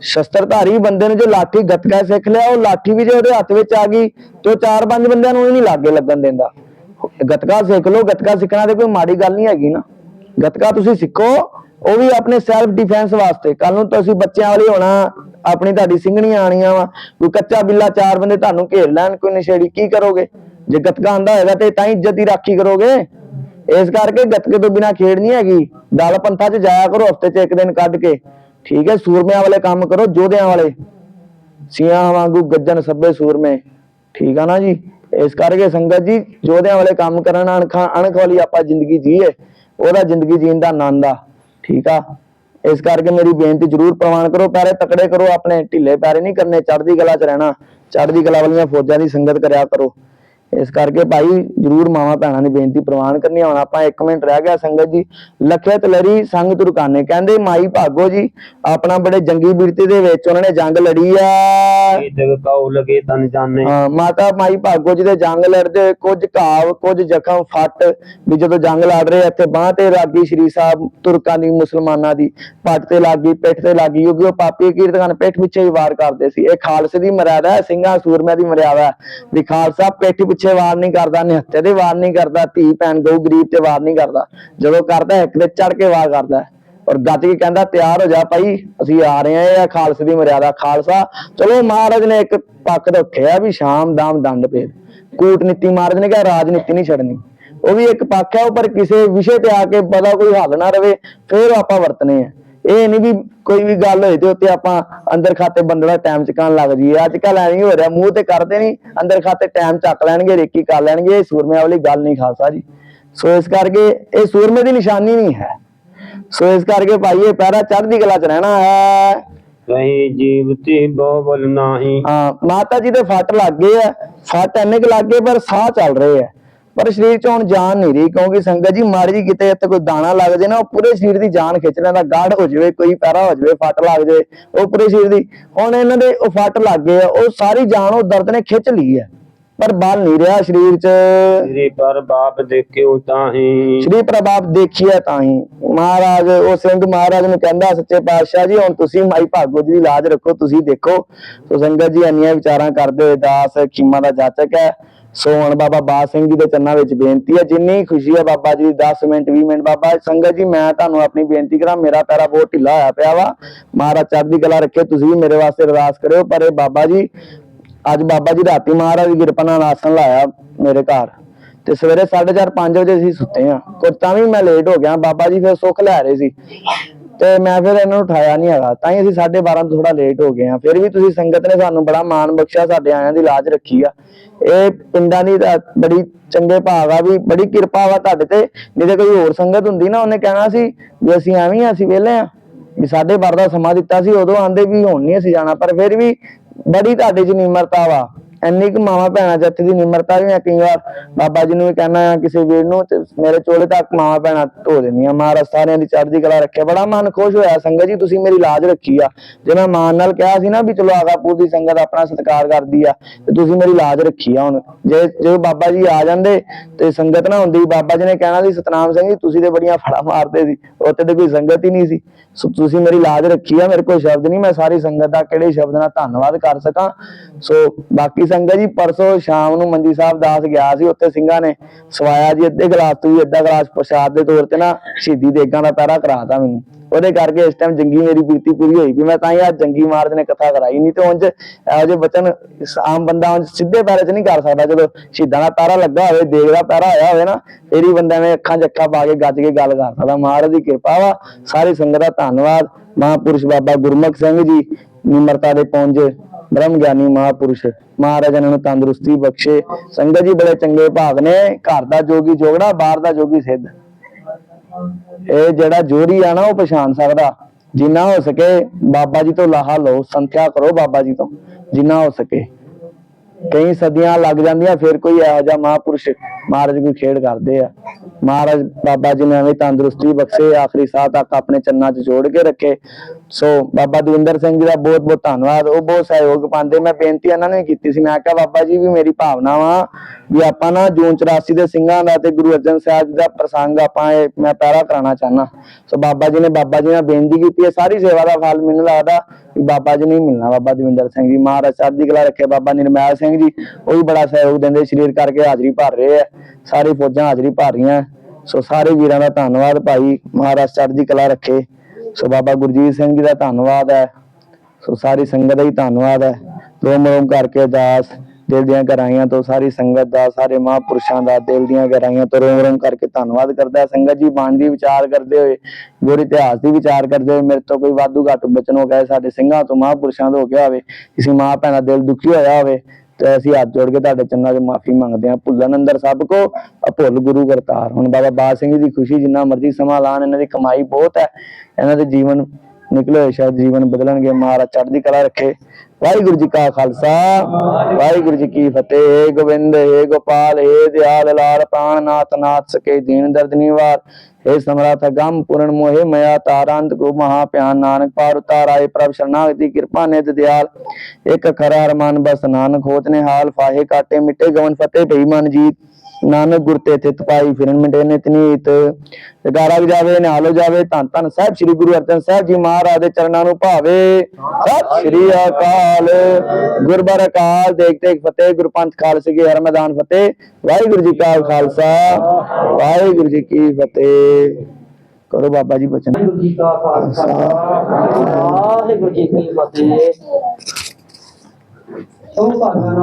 ਸ਼ਸਤਰਧਾਰੀ ਬੰਦੇ ਨੇ ਜੋ ਲਾਠੀ ਗੱਤਕਾ ਸਿੱਖ ਲਿਆ, ਉਹ ਲਾਠੀ ਵੀ ਜੇ ਉਹਦੇ ਹੱਥ ਵਿੱਚ ਆ ਗਈ, ਤੇ ਉਹ ਚਾਰ ਪੰਜ ਬੰਦਿਆਂ ਨੂੰ ਹੀ ਨਹੀਂ ਲਾਗੇ ਲੱਗਣ ਦਿੰਦਾ। ਗੱਤਕਾ ਸਿੱਖ ਲਓ। ਗੱਤਕਾ ਸਿੱਖਣਾ ਤੇ ਕੋਈ ਮਾੜੀ ਗੱਲ ਨਹੀਂ ਹੈਗੀ ਨਾ। ਗੱਤਕਾ ਤੁਸੀਂ ਸਿੱਖੋ। ਉਹ ਵੀ ਆਪਣੇ ਸੈਲਫ ਡਿਫੈਂਸ ਵਾਸਤੇ। ਕੱਲ ਨੂੰ ਤੁਸੀਂ ਬੱਚਿਆਂ ਵਾਲੀ ਹੋਣਾ, ਆਪਣੀ ਤੁਹਾਡੀ ਸਿੰਘਣੀਆਂ ਆਣੀਆਂ ਵਾ। ਕੋਈ ਕੱਚਾ ਬਿੱਲਾ ਚਾਰ ਬੰਦੇ ਤੁਹਾਨੂੰ ਘੇਰ ਲੈਣ, ਕੋਈ ਨਸ਼ੇੜੀ ਕੀ ਕਰੋਗੇ? ਜੇ ਗੱਤਕਾ ਆਂਦਾ ਹੋਏਗਾ ਤੇ ਤਾਂ ਇੱਜ਼ਤ ਦੀ ਰਾਖੀ ਕਰੋਗੇ। ਇਸ ਕਰਕੇ ਗੱਤਕੇ ਤੋਂ ਬਿਨਾ ਖੇਡ ਨਹੀਂ ਹੈਗੀ। ਦਲ ਪੰਥਾ 'ਚ ਜਾਇਆ ਕਰੋ, ਹਫ਼ਤੇ 'ਚ ਇੱਕ ਦਿਨ ਕੱਢ ਕੇ। ਠੀਕ ਹੈ, ਸੂਰਮਿਆਂ ਵਾਲੇ ਕੰਮ ਕਰੋ, ਜੋਧਿਆਂ ਵਾਲੇ। ਸੀਆਂ ਵਾਂਗੂ ਗੱਜਣ ਸੱਬੇ ਸੂਰਮੇ। ਠੀਕ ਆ ਨਾ ਜੀ? ਇਸ ਕਰਕੇ ਸੰਗਤ ਜੀ, ਜੋਧਿਆਂ ਵਾਲੇ ਕੰਮ ਕਰਨ, ਅਣਖਾਂ ਅਣਖ ਵਾਲੀ ਆਪਾਂ ਜ਼ਿੰਦਗੀ ਜੀਏ। ਉਹਦਾ ਜ਼ਿੰਦਗੀ ਜੀਣ ਦਾ ਆਨੰਦ ਆ। ਠੀਕ ਆ? ਇਸ ਕਰਕੇ ਮੇਰੀ ਬੇਨਤੀ ਜਰੂਰ ਪ੍ਰਵਾਨ ਕਰੋ, ਪੈਰੇ ਤਕੜੇ ਕਰੋ, ਆਪਣੇ ਢਿੱਲੇ ਪੈਰੇ ਨਹੀਂ ਕਰਨੇ, ਚੜ੍ਹਦੀ ਕਲਾ 'ਚ ਰਹਿਣਾ, ਚੜ੍ਹਦੀ ਕਲਾ ਵਾਲੀਆਂ ਫੌਜਾਂ ਦੀ ਸੰਗਤ ਕਰਿਆ ਕਰੋ। ਇਸ ਕਰਕੇ ਭਾਈ ਜਰੂਰ ਮਾਵਾ ਭੈਣਾਂ ਦੀ ਬੇਨਤੀ ਪ੍ਰਵਾਨ ਕਰਨੀ। ਹੁਣ ਆਪਾਂ 1 ਮਿੰਟ ਰਹਿ ਗਿਆ ਸੰਗਤ ਜੀ। ਲਖੇ ਤਲਰੀ ਸੰਗ ਤੁਰਕਾਨੇ ਕਹਿੰਦੇ ਮਾਈ ਭਾਗੋ ਜੀ ਆਪਣਾ ਬੜੇ ਜੰਗੀ ਬਿਰਤੀ ਦੇ ਵਿੱਚ ਉਹਨਾਂ ਨੇ ਜੰਗ ਲੜੀ ਆ। ਇਹ ਜਗ ਕਾਉ ਲਗੇ ਤਨ ਜਾਣੇ। ਹਾਂ, ਮਾਤਾ ਮਾਈ ਭਾਗੋ ਜੀ ਦੇ ਜੰਗ ਲੜਦੇ ਕੁਝ ਘਾਵ ਕੁਝ ਜ਼ਖਮ ਫੱਟ ਵੀ ਜਦੋਂ ਜੰਗ ਲੜ ਰਹੇ ਇੱਥੇ ਬਾਹ ਤੇ ਲੱਗੀ ਸ਼੍ਰੀ ਸਾਹਿਬ ਤੁਰਕਾਂ ਦੀ ਮੁਸਲਮਾਨਾਂ ਦੀ ਪੱਟ ਤੇ ਲੱਗੀ ਪਿੱਠ ਤੇ ਲੱਗੀ ਕਿਉਂਕਿ ਉਹ ਪਾਪੀ ਕੀਰਤਨ ਪਿੱਠ ਪਿੱਛੇ ਹੀ ਵਾਰ ਕਰਦੇ ਸੀ। ਇਹ ਖਾਲਸੇ ਦੀ ਮਰਿਆਦਾ ਹੈ ਸਿੰਘਾਂ ਸੂਰਮਿਆਂ ਦੀ ਮਰਿਆਦਾ ਹੈ। ਵੀ ਖਾਲਸਾ ਪਿੱਠ ਪਿੱਛੇ ਵਾਰ ਨਹੀਂ ਕਰਦਾ ਨਿਹੱਤੇ ਦੇ ਵਾਰ ਨਹੀਂ ਕਰਦਾ, ਧੀ ਭੈਣ ਗਊ ਗਰੀਬ ਤੇ ਵਾਰ ਨਹੀਂ ਕਰਦਾ। ਜਦੋਂ ਕਰਦਾ, ਇੱਕ ਤੇ ਚੜ ਕੇ ਵਾਰ ਕਰਦਾ। ਔਰ ਗੱਜ ਕੇ ਕਹਿੰਦਾ, ਤਿਆਰ ਹੋ ਜਾ ਭਾਈ, ਅਸੀਂ ਆ ਰਹੇ ਆ ਇਹ ਖਾਲਸੇ ਦੀ ਮਰਿਆਦਾ, ਖਾਲਸਾ। ਚਲੋ ਮਹਾਰਾਜ ਨੇ ਇੱਕ ਪੱਕ ਰੱਖਿਆ ਵੀ ਸ਼ਾਮ ਦਾਮ ਦੰਡ ਪੇਦ ਕੂਟਨੀਤੀ ਮਹਾਰਾਜ ਨੇ ਕਿਹਾ, ਰਾਜਨੀਤੀ ਨਹੀਂ ਛੱਡਣੀ। ਉਹ ਵੀ ਇੱਕ ਪੱਖ ਹੈ, ਉਹ ਪਰ ਕਿਸੇ ਵਿਸ਼ੇ ਤੇ ਆ ਕੇ ਬੜਾ ਕੋਈ ਹੱਲ ਨਾ ਰਵੇ, ਫਿਰ ਆਪਾਂ ਵਰਤਨੇ ਆ। ਇਹ ਨਹੀਂ ਵੀ ਕੋਈ ਵੀ ਗੱਲ ਹੋਏ ਤੇ ਉੱਤੇ ਆਪਾਂ ਅੰਦਰ ਖਾਤੇ ਬੰਦੜਾ ਟਾਈਮ ਚਕਾਣ ਲੱਗ ਜੀਏ ਅੱਜ ਕੱਲ ਐਵੇਂ ਹੀ ਹੋ ਰਿਹਾ ਮੂੰਹ ਤੇ ਕਰਦੇ ਨਹੀਂ ਅੰਦਰ ਖਾਤੇ ਟਾਈਮ ਚੱਕ ਲੈਣਗੇ ਰੇਕੀ ਕਰ ਲੈਣਗੇ ਇਹ ਸੂਰਮਿਆਂ ਵਾਲੀ ਗੱਲ ਨਹੀਂ ਖਾਲਸਾ ਜੀ। ਸੋ ਇਸ ਕਰਕੇ ਇਹ ਸੂਰਮੇ ਦੀ ਨਿਸ਼ਾਨੀ ਨਹੀਂ ਹੈ। ਸੋ ਇਸ ਕਰਕੇ ਭਾਈ ਇਹ ਪਹਿਰਾ ਚੜ੍ਹਦੀ ਕਲਾ ਚ ਰਹਿਣਾ ਹੈ। ਰਹੀ ਜੀਵਤੀ ਬੋਬਲ ਨਾਹੀ। ਹਾਂ ਮਾਤਾ ਜੀ ਦੇ ਫੱਟ ਲੱਗ ਗਏ ਆ। ਫੱਟ ਇੰਨੇ ਕੁ ਲੱਗ ਗਏ ਪਰ ਸਾਹ ਚੱਲ ਰਹੇ ਆ। ਪਰ ਸਰੀਰ ਚ ਹੁਣ ਜਾਨ ਨਹੀਂ ਰਹੀ ਕਿਉਂਕਿ ਸੰਗਤ ਜੀ ਮਾੜੀ ਜੀ ਕਿਤੇ ਇੱਥੇ ਕੋਈ ਦਾਣਾ ਲੱਗ ਜੇ ਨਾ ਉਹ ਪੂਰੇ ਸਰੀਰ ਦੀ ਜਾਨ ਖਿੱਚ ਲੈਂਦਾ ਗਾੜ ਹੋ ਜਾਵੇ ਕੋਈ ਪੈਰਾ ਹੋ ਜਾਵੇ ਫੱਟ ਲੱਗ ਜਾਵੇ ਉਹ ਪੂਰੇ ਸਰੀਰ ਦੀ। ਹੁਣ ਇਹਨਾਂ ਦੇ ਉਹ ਫੱਟ ਲੱਗ ਗਏ ਆ ਉਹ ਸਾਰੀ ਜਾਨ ਉਹ ਦਰਦ ਨੇ ਖਿੱਚ ਲਈ ਹੈ ਪਰ ਬਲ ਨਹੀਂ ਰਿਹਾ ਸਰੀਰ 'ਚ। ਸ੍ਰੀ ਪਰ ਬਾਪ ਦੇਖਿਓ ਤਾਹੀ ਸ਼੍ਰੀ ਪ੍ਰਭਾਵ ਦੇਖੀਏ ਤਾਂ ਹੀ। ਮਹਾਰਾਜ ਉਹ ਸਿੰਘ ਮਹਾਰਾਜ ਨੂੰ ਕਹਿੰਦਾ ਸੱਚੇ ਪਾਤਸ਼ਾਹ ਜੀ ਹੁਣ ਤੁਸੀਂ ਮਾਈ ਭਾਗੋ ਜੀ ਦੀ ਲਾਜ ਰੱਖੋ ਤੁਸੀਂ ਦੇਖੋ। ਸੋ ਸੰਗਤ ਜੀ ਇੰਨੀਆਂ ਵਿਚਾਰਾਂ ਕਰਦੇ ਦਾਸ ਖੀਮਾ ਦਾ ਜਾਚਕ ਹੈ। ਸੋ ਹੁਣ ਬਾਬਾ ਬਾਦ ਸਿੰਘ ਜੀ ਦੇ ਚਰਨਾਂ ਵਿੱਚ ਬੇਨਤੀ ਹੈ, ਜਿੰਨੀ ਖੁਸ਼ੀ ਹੈ ਬਾਬਾ ਜੀ 10 ਮਿੰਟ 20 ਮਿੰਟ, ਬਾਬਾ ਸੰਗਤ ਜੀ, ਮੈਂ ਤੁਹਾਨੂੰ ਆਪਣੀ ਬੇਨਤੀ ਕਰਾਂ, ਮੇਰਾ ਪੈਰਾ ਬਹੁਤ ਢਿੱਲਾ ਹੋਇਆ ਪਿਆ ਵਾ। ਮਹਾਰਾਜ ਚੜ੍ਹਦੀ ਕਲਾ ਰੱਖੇ, ਤੁਸੀਂ ਵੀ ਮੇਰੇ ਵਾਸਤੇ ਅਰਦਾਸ ਕਰਿਓ, ਪਰ ਇਹ ਬਾਬਾ ਜੀ, ਅੱਜ ਬਾਬਾ ਜੀ ਰਾਤੀ ਮਹਾਰਾਜ ਦੀ ਕਿਰਪਾ ਨਾਲ ਆਸਣ ਲਾਇਆ ਮੇਰੇ ਘਰ। ਤੇ ਸਵੇਰੇ 4:30 5 ਵਜੇ ਅਸੀਂ ਸੁੱਤੇ ਆ ਕੁਝ ਤਾਂ ਵੀ ਮੈਂ ਲੇਟ ਹੋ ਗਿਆ, ਬਾਬਾ ਜੀ ਫਿਰ ਸੁੱਖ ਲੈ ਰਹੇ ਸੀ। ਤੇ ਮੈਂ ਫਿਰ ਇਹਨਾਂ ਨੂੰ ਉਠਾਇਆ ਨਹੀਂ ਹੈਗਾ। ਤਾਂ ਹੀ ਅਸੀਂ 12:30 ਤੋਂ ਥੋੜਾ ਲੇਟ ਹੋ ਗਏ ਆ ਫਿਰ ਵੀ ਤੁਸੀਂ ਸੰਗਤ ਨੇ ਸਾਨੂੰ ਬੜਾ ਮਾਣ ਬਖਸ਼ਿਆ ਸਾਡੇ ਆਇਆਂ ਦੀ ਲਾਜ ਰੱਖੀ ਆ। ਇਹ ਪਿੰਡਾਂ ਦੀ ਤਾਂ ਬੜੀ ਚੰਗੇ ਭਾਵ ਆ ਵੀ ਬੜੀ ਕਿਰਪਾ ਵਾ ਤੁਹਾਡੇ ਤੇ। ਨਹੀਂ ਤੇ ਕੋਈ ਹੋਰ ਸੰਗਤ ਹੁੰਦੀ ਨਾ ਉਹਨੇ ਕਹਿਣਾ ਸੀ ਵੀ ਅਸੀਂ ਐਵੇਂ ਹੀ ਆ, ਅਸੀਂ ਵਿਹਲੇ ਆ। ਵੀ ਸਾਡੇ ਬਾਰ ਦਾ ਸਮਾਂ ਦਿੱਤਾ ਸੀ ਉਦੋਂ ਆਂਦੇ ਵੀ ਹੁਣ ਨਹੀਂ ਅਸੀਂ ਜਾਣਾ। ਪਰ ਫਿਰ ਵੀ ਬੜੀ ਤੁਹਾਡੇ 'ਚ ਨਿਮਰਤਾ ਵਾ। ਇੰਨੀ ਕੁ ਮਾਵਾ ਭੈਣਾਂ ਚ ਦੀ ਨਿਮਰਤਾ ਵੀ ਮੈਂ ਕਈ ਵਾਰ ਬਾਬਾ ਜੀ ਨੂੰ ਵੀ ਕਹਿਣਾ ਆ, ਕਿਸੇ ਵੀਰ ਨੂੰ ਤੇ ਮੇਰੇ ਚੋਲੇ ਤੱਕ ਮਾਵਾ ਭੈਣਾਂ ਧੋ ਦਿੰਦੀਆਂ। ਮਹਾਰਾਜ ਸਾਰਿਆਂ ਦੀ ਚੜ੍ਹਦੀ ਕਲਾ ਰੱਖਿਆ ਬੜਾ ਮਨ ਖੁਸ਼ ਹੋਇਆ। ਸੰਗਤ ਜੀ, ਤੁਸੀਂ ਮੇਰੀ ਲਾਜ ਰੱਖੀ ਆ। ਜੇ ਮੈਂ ਮਾਨ ਨਾਲ ਕਿਹਾ ਸੀ ਨਾ ਵੀ ਚਲੋ ਆਗਾਪੁਰ ਦੀ ਸੰਗਤ ਆਪਣਾ ਸਤਿਕਾਰ ਕਰਦੀ ਆ, ਤੇ ਤੁਸੀਂ ਮੇਰੀ ਲਾਜ ਰੱਖੀ ਆ ਹੁਣ। ਜੇ ਜੇ ਬਾਬਾ ਜੀ ਆ ਜਾਂਦੇ ਤੇ ਸੰਗਤ ਨਾ ਹੁੰਦੀ, ਬਾਬਾ ਜੀ ਨੇ ਕਹਿਣਾ ਸੀ ਸਤਨਾਮ ਸਿੰਘ ਜੀ, ਤੁਸੀਂ ਤੇ ਬੜੀਆਂ ਫੜਾ ਮਾਰਦੇ ਸੀ। ਉੱਥੇ ਤੇ ਕੋਈ ਸੰਗਤ ਹੀ ਨਹੀਂ ਸੀ। ਸੋ ਤੁਸੀਂ ਮੇਰੀ ਲਾਜ ਰੱਖੀ ਆ। ਮੇਰੇ ਕੋਲ ਸ਼ਬਦ ਨਹੀਂ, ਮੈਂ ਸਾਰੀ ਸੰਗਤ ਦਾ ਕਿਹੜੇ ਸ਼ਬਦ ਨਾਲ ਧੰਨਵਾਦ ਕਰ ਸਕਾਂ। ਸੋ ਬਾਕੀ ਸੰਗਤ ਜੀ, ਪਰਸੋਂ ਸ਼ਾਮ ਨੂੰ ਮੰਜੀ ਸਾਹਿਬ ਦਾਸ ਗਿਆ ਸੀ, ਉੱਥੇ ਸਿੰਘਾਂ ਨੇ ਸਵਾਇਆ ਜੀ, ਅੱਧੇ ਗਲਾਸ ਤੋਂ ਅੱਧਾ ਗਲਾਸ ਪ੍ਰਸ਼ਾਦ ਦੇ ਤੌਰ ਤੇ ਨਾ ਸ਼ਹੀਦੀ ਦੇਗਾਂ ਦਾ ਪਹਿਰਾ ਕਰਾਤਾ ਮੈਨੂੰ। ਉਹਦੇ ਕਰਕੇ ਇਸ ਟਾਈਮ ਜੰਗੀ ਮੇਰੀ ਬੀਤੀ ਪੂਰੀ ਹੋਈ ਵੀ ਮੈਂ ਤਾਂ ਹੀ ਅੱਜ ਜੰਗੀ ਮਾਰਦ ਨੇ ਕਥਾ ਕਰਾਈ। ਨਹੀਂ ਤੇ ਉਂਝ ਇਹੋ ਜਿਹੇ ਬਚਨ ਆਮ ਬੰਦਾ ਉਂਝ ਸਿੱਧੇ ਪੈਰੇ 'ਚ ਨਹੀਂ ਕਰ ਸਕਦਾ, ਜਦੋਂ ਸ਼ਹੀਦਾਂ ਦਾ ਪਹਿਰਾ ਲੱਗਾ ਹੋਵੇ, ਦੇਗ ਦਾ ਪਹਿਰਾ ਆਇਆ ਹੋਵੇ ਨਾ, ਫੇਰ ਹੀ ਬੰਦਾ ਨੇ ਅੱਖਾਂ 'ਚ ਅੱਖਾਂ ਪਾ ਕੇ ਗੱਜ ਕੇ ਗੱਲ ਕਰ ਸਕਦਾ। ਮਹਾਰਾਜ ਦੀ ਕਿਰਪਾ ਵਾ, ਸਾਰੀ ਸੰਗਤ ਦਾ ਧੰਨਵਾਦ। ਮਹਾਂਪੁਰਸ਼ ਬਾਬਾ ਗੁਰਮੁਖ ਸਿੰਘ ਜੀ, ਨਿਮਰਤਾ ਦੇ ਪੁੰਜ ਬ੍ਰਹਮ ਗਿਆਨੀ ਮਹਾਂਪੁਰਸ਼ ਮਹਾਰਾਜ ਇਹਨਾਂ ਨੂੰ ਤੰਦਰੁਸਤੀ ਬਖਸ਼ੇ, ਸੰਗਤ ਜੀ ਬੜੇ ਚੰਗੇ ਭਾਗ ਨੇ, ਘਰ ਦਾ ਜੋਗੀ ਜੋਗੜਾ, ਬਾਹਰ ਦਾ ਜੋਗੀ ਸਿੱਧ। ਇਹ ਜਿਹੜਾ ਜੋਰੀ ਆ ਨਾ, ਉਹ ਪਛਾਣ ਸਕਦਾ। ਜਿੰਨਾ ਹੋ ਸਕੇ ਬਾਬਾ ਜੀ ਤੋਂ ਲਾਹਾ ਲਓ, ਸੰਥਿਆ ਕਰੋ ਬਾਬਾ ਜੀ ਤੋਂ, ਜਿੰਨਾ ਹੋ ਸਕੇ। ਕਈ ਸਦੀਆਂ ਲੱਗ ਜਾਂਦੀਆਂ, ਫਿਰ ਕੋਈ ਇਹੋ ਜਿਹਾ ਮਹਾਂਪੁਰਸ਼ ਮਹਾਰਾਜ ਕੋਈ ਖੇਡ ਕਰਦੇ ਆ। ਮਹਾਰਾਜ ਬਾਬਾ ਜੀ ਨੇ ਐਵੇਂ ਤੰਦਰੁਸਤੀ ਬਖਸ਼ੇ, ਆਖਰੀ ਸਾਹ ਤੱਕ ਆਪਣੇ ਚੰਨਾਂ 'ਚ ਜੋੜ ਕੇ ਰੱਖੇ। ਸੋ ਬਾਬਾ ਦਵਿੰਦਰ ਸਿੰਘ ਜੀ ਦਾ ਬਹੁਤ ਬਹੁਤ ਧੰਨਵਾਦ। ਉਹ ਬਹੁਤ ਸਹਿਯੋਗ ਪਾਉਂਦੇ। ਮੈਂ ਬੇਨਤੀ ਇਹਨਾਂ ਨੂੰ ਕੀਤੀ ਸੀ। ਮੈਂ ਕਿਹਾ, ਬਾਬਾ ਜੀ ਵੀ ਮੇਰੀ ਭਾਵਨਾ ਵਾ ਵੀ ਆਪਾਂ ਨਾ ਜੂਨ 84 ਦੇ ਸਿੰਘਾਂ ਦਾ ਤੇ ਗੁਰੂ ਅਰਜਨ ਸਾਹਿਬ ਜੀ ਦਾ ਪ੍ਰਸੰਗ ਆਪਾਂ ਇਹ ਮੈਂ ਪਹਿਰਾ ਕਰਾਉਣਾ ਚਾਹਨਾ ਸੋ ਬਾਬਾ ਜੀ ਨੇ ਬਾਬਾ ਜੀ ਨਾਲ ਬੇਨਤੀ ਕੀਤੀ। ਹੈ ਸਾਰੀ ਸੇਵਾ ਦਾ ਫਲ ਮੈਨੂੰ ਲੱਗਦਾ ਵੀ ਬਾਬਾ ਜੀ ਨਹੀਂ ਮਿਲਣਾ। ਬਾਬਾ ਦਵਿੰਦਰ ਸਿੰਘ ਜੀ, ਮਹਾਰਾਜ ਸਾਹਿਬ ਦੀ ਕਲਾ ਰੱਖੇ ਬਾਬਾ ਨਿਰਮੈਲ ਸਿੰਘ ਜੀ। ਉਹ ਵੀ ਬੜਾ ਸਹਿਯੋਗ ਦਿੰਦੇ। ਸਰੀਰ ਕਰਕੇ ਹਾਜ਼ਰੀ ਭਰ ਰਹੇ ਆ। ਸਾਰੀ ਫੌਜਾਂ ਹਾਜ਼ਰੀ ਭਰ ਰਹੀਆਂ। ਸੋ ਸਾਰੇ ਵੀਰਾਂ ਦਾ ਧੰਨਵਾਦ ਭਾਈ ਮਹਾਰਾਜ ਚੜ੍ਹਦੀ ਕਲਾ ਰੱਖੇ। ਸੋ ਬਾਬਾ ਗੁਰਜੀਤ ਸਿੰਘ ਜੀ ਦਾ ਧੰਨਵਾਦ ਹੈ। ਸੋ ਸਾਰੀ ਸੰਗਤ ਦਾ ਹੀ ਧੰਨਵਾਦ ਹੈ। ਰੋਮ ਰੋਮ ਕਰਕੇ ਦਾਸ ਦਿਲ ਦੀਆਂ ਗਹਿਰਾਈਆਂ ਤੋਂ ਸਾਰੀ ਸੰਗਤ ਦਾ, ਸਾਰੇ ਮਹਾਂਪੁਰਸ਼ਾਂ ਦਾ ਦਿਲ ਦੀਆਂ ਗਹਿਰਾਈਆਂ ਤੋਂ ਰੋਮ ਰੋਮ ਕਰਕੇ ਧੰਨਵਾਦ ਕਰਦਾ ਸੰਗਤ ਜੀ, ਬਾਣੀ ਦੀ ਵਿਚਾਰ ਕਰਦੇ ਹੋਏ, ਗੁਰ ਇਤਿਹਾਸ ਦੀ ਵਿਚਾਰ ਕਰਦੇ ਹੋਏ ਮੇਰੇ ਤੋਂ ਕੋਈ ਵਾਧੂ ਘਾਟੂ ਬਚਨ ਹੋ ਗਏ ਸਾਡੇ ਸਿੰਘਾਂ ਤੋਂ ਮਹਾਂਪੁਰਸ਼ਾਂ ਤੋਂ ਹੋ ਗਿਆ ਹੋਵੇ ਕਿਸੇ ਮਾਂ ਭੈਣ ਦਾ ਦਿਲ ਦੁਖੀ ਹੋਇਆ ਹੋਵੇ ਤੇ ਅਸੀਂ ਹੱਥ ਜੋੜ ਕੇ ਤੁਹਾਡੇ ਚੰਨਾਂ 'ਚ ਮਾਫੀ ਮੰਗਦੇ ਹਾਂ। ਭੁੱਲਣ ਅੰਦਰ ਸਭ ਕੋ ਅਭੁੱਲ ਗੁਰੂ ਕਰਤਾਰ ਹੁਣ। ਬਾਬਾ ਬਾਜ ਸਿੰਘ ਜੀ ਦੀ ਖੁਸ਼ੀ ਜਿੰਨਾ ਮਰਜ਼ੀ ਸਮਾਂ ਲਾਣ ਇਹਨਾਂ ਦੀ ਕਮਾਈ ਬਹੁਤ ਹੈ। ਇਹਨਾਂ ਦੇ ਜੀਵਨ ਨਿਕਲੇ ਹੋਏ ਸ਼ਾਇਦ ਜੀਵਨ ਬਦਲਣਗੇ। ਮਹਾਰਾਜ ਚੜ੍ਹਦੀ ਕਲਾ ਰੱਖੇ। ਵਾਹਿਗੁਰੂ ਜੀ ਕਾ ਖਾਲਸਾ, ਵਾਹਿਗੁਰੂ ਜੀ ਕੀ ਫਤਿਹ। ਏ ਗੋਬਿੰਦ ਏ ਗੋਪਾਲ ਏ ਦਿਆਲ, ਲਾਲ ਪ੍ਰਾਣਨਾਥ ਨਾਥ ਸਕੇ, ਦੀਨ ਦਰਦ ਨਿਵਾਰ ਏ ਸਮਰਾਥ, ਗਮ ਪੂਰਨ ਮੋਹਿ, ਮਇਆ ਤਾਰੰਤ ਕੋ ਮਹਾ ਪਿਆਨ। ਨਾਨਕ ਪਾਰ ਉਤਾਰਾਏ ਪ੍ਰਭ ਸ਼ਰਨਾਗਤੀ ਕਿਰਪਾ ਨਿਤ ਦਿਆਲ। ਇੱਕ ਖਰਾ ਅਰਮਾਨ ਬਸ ਨਾਨਕ, ਹੋਤ ਨੇ ਹਾਲ ਫਾਹੇ ਕਾਟੇ ਮਿਟੇ ਗਵਨ ਫਤਿਹ ਭਈ ਮਨ ਨਾਨਕ ਗੁਰ ਤੇ ਥਿਤ ਪਾਈ ਫਿਰਨ ਮਿਟੇ ਨਿਤ ਨੀਤ ਜਗਾਰਾ ਵੀ ਜਾਵੇ, ਨਿਹਾਲੋ ਜਾਵੇ, ਧੰਨ ਧੰਨ ਸਾਹਿਬ ਸ੍ਰੀ ਗੁਰੂ ਅਰਜਨ ਸਾਹਿਬ ਜੀ ਮਹਾਰਾਜ ਦੇ ਚਰਨਾਂ ਨੂੰ ਭਾਵੇ। ਸਤਿ ਸ੍ਰੀ ਅਕਾਲ। ਗੁਰਬਰ ਅਕਾਲ ਦੇਖ ਦੇਖ ਫਤਿਹ ਗੁਰਪੰਥ ਖਾਲਸੇ ਕੀ ਹਰ ਮੈਦਾਨ ਫਤਿਹ। ਵਾਹਿਗੁਰੂ ਜੀ ਕਾ ਖਾਲਸਾ, ਵਾਹਿਗੁਰੂ ਜੀ ਕੀ ਫਤਿਹ। ਕਰੋ ਬਾਬਾ ਜੀ ਬਚਨ। ਵਾਹਿਗੁਰੂ ਜੀ ਕਾ ਖਾਲਸਾ, ਵਾਹਿਗੁਰੂ ਜੀ ਕੀ ਫਤਿਹ। ਸੋ ਭਾਗਾਂ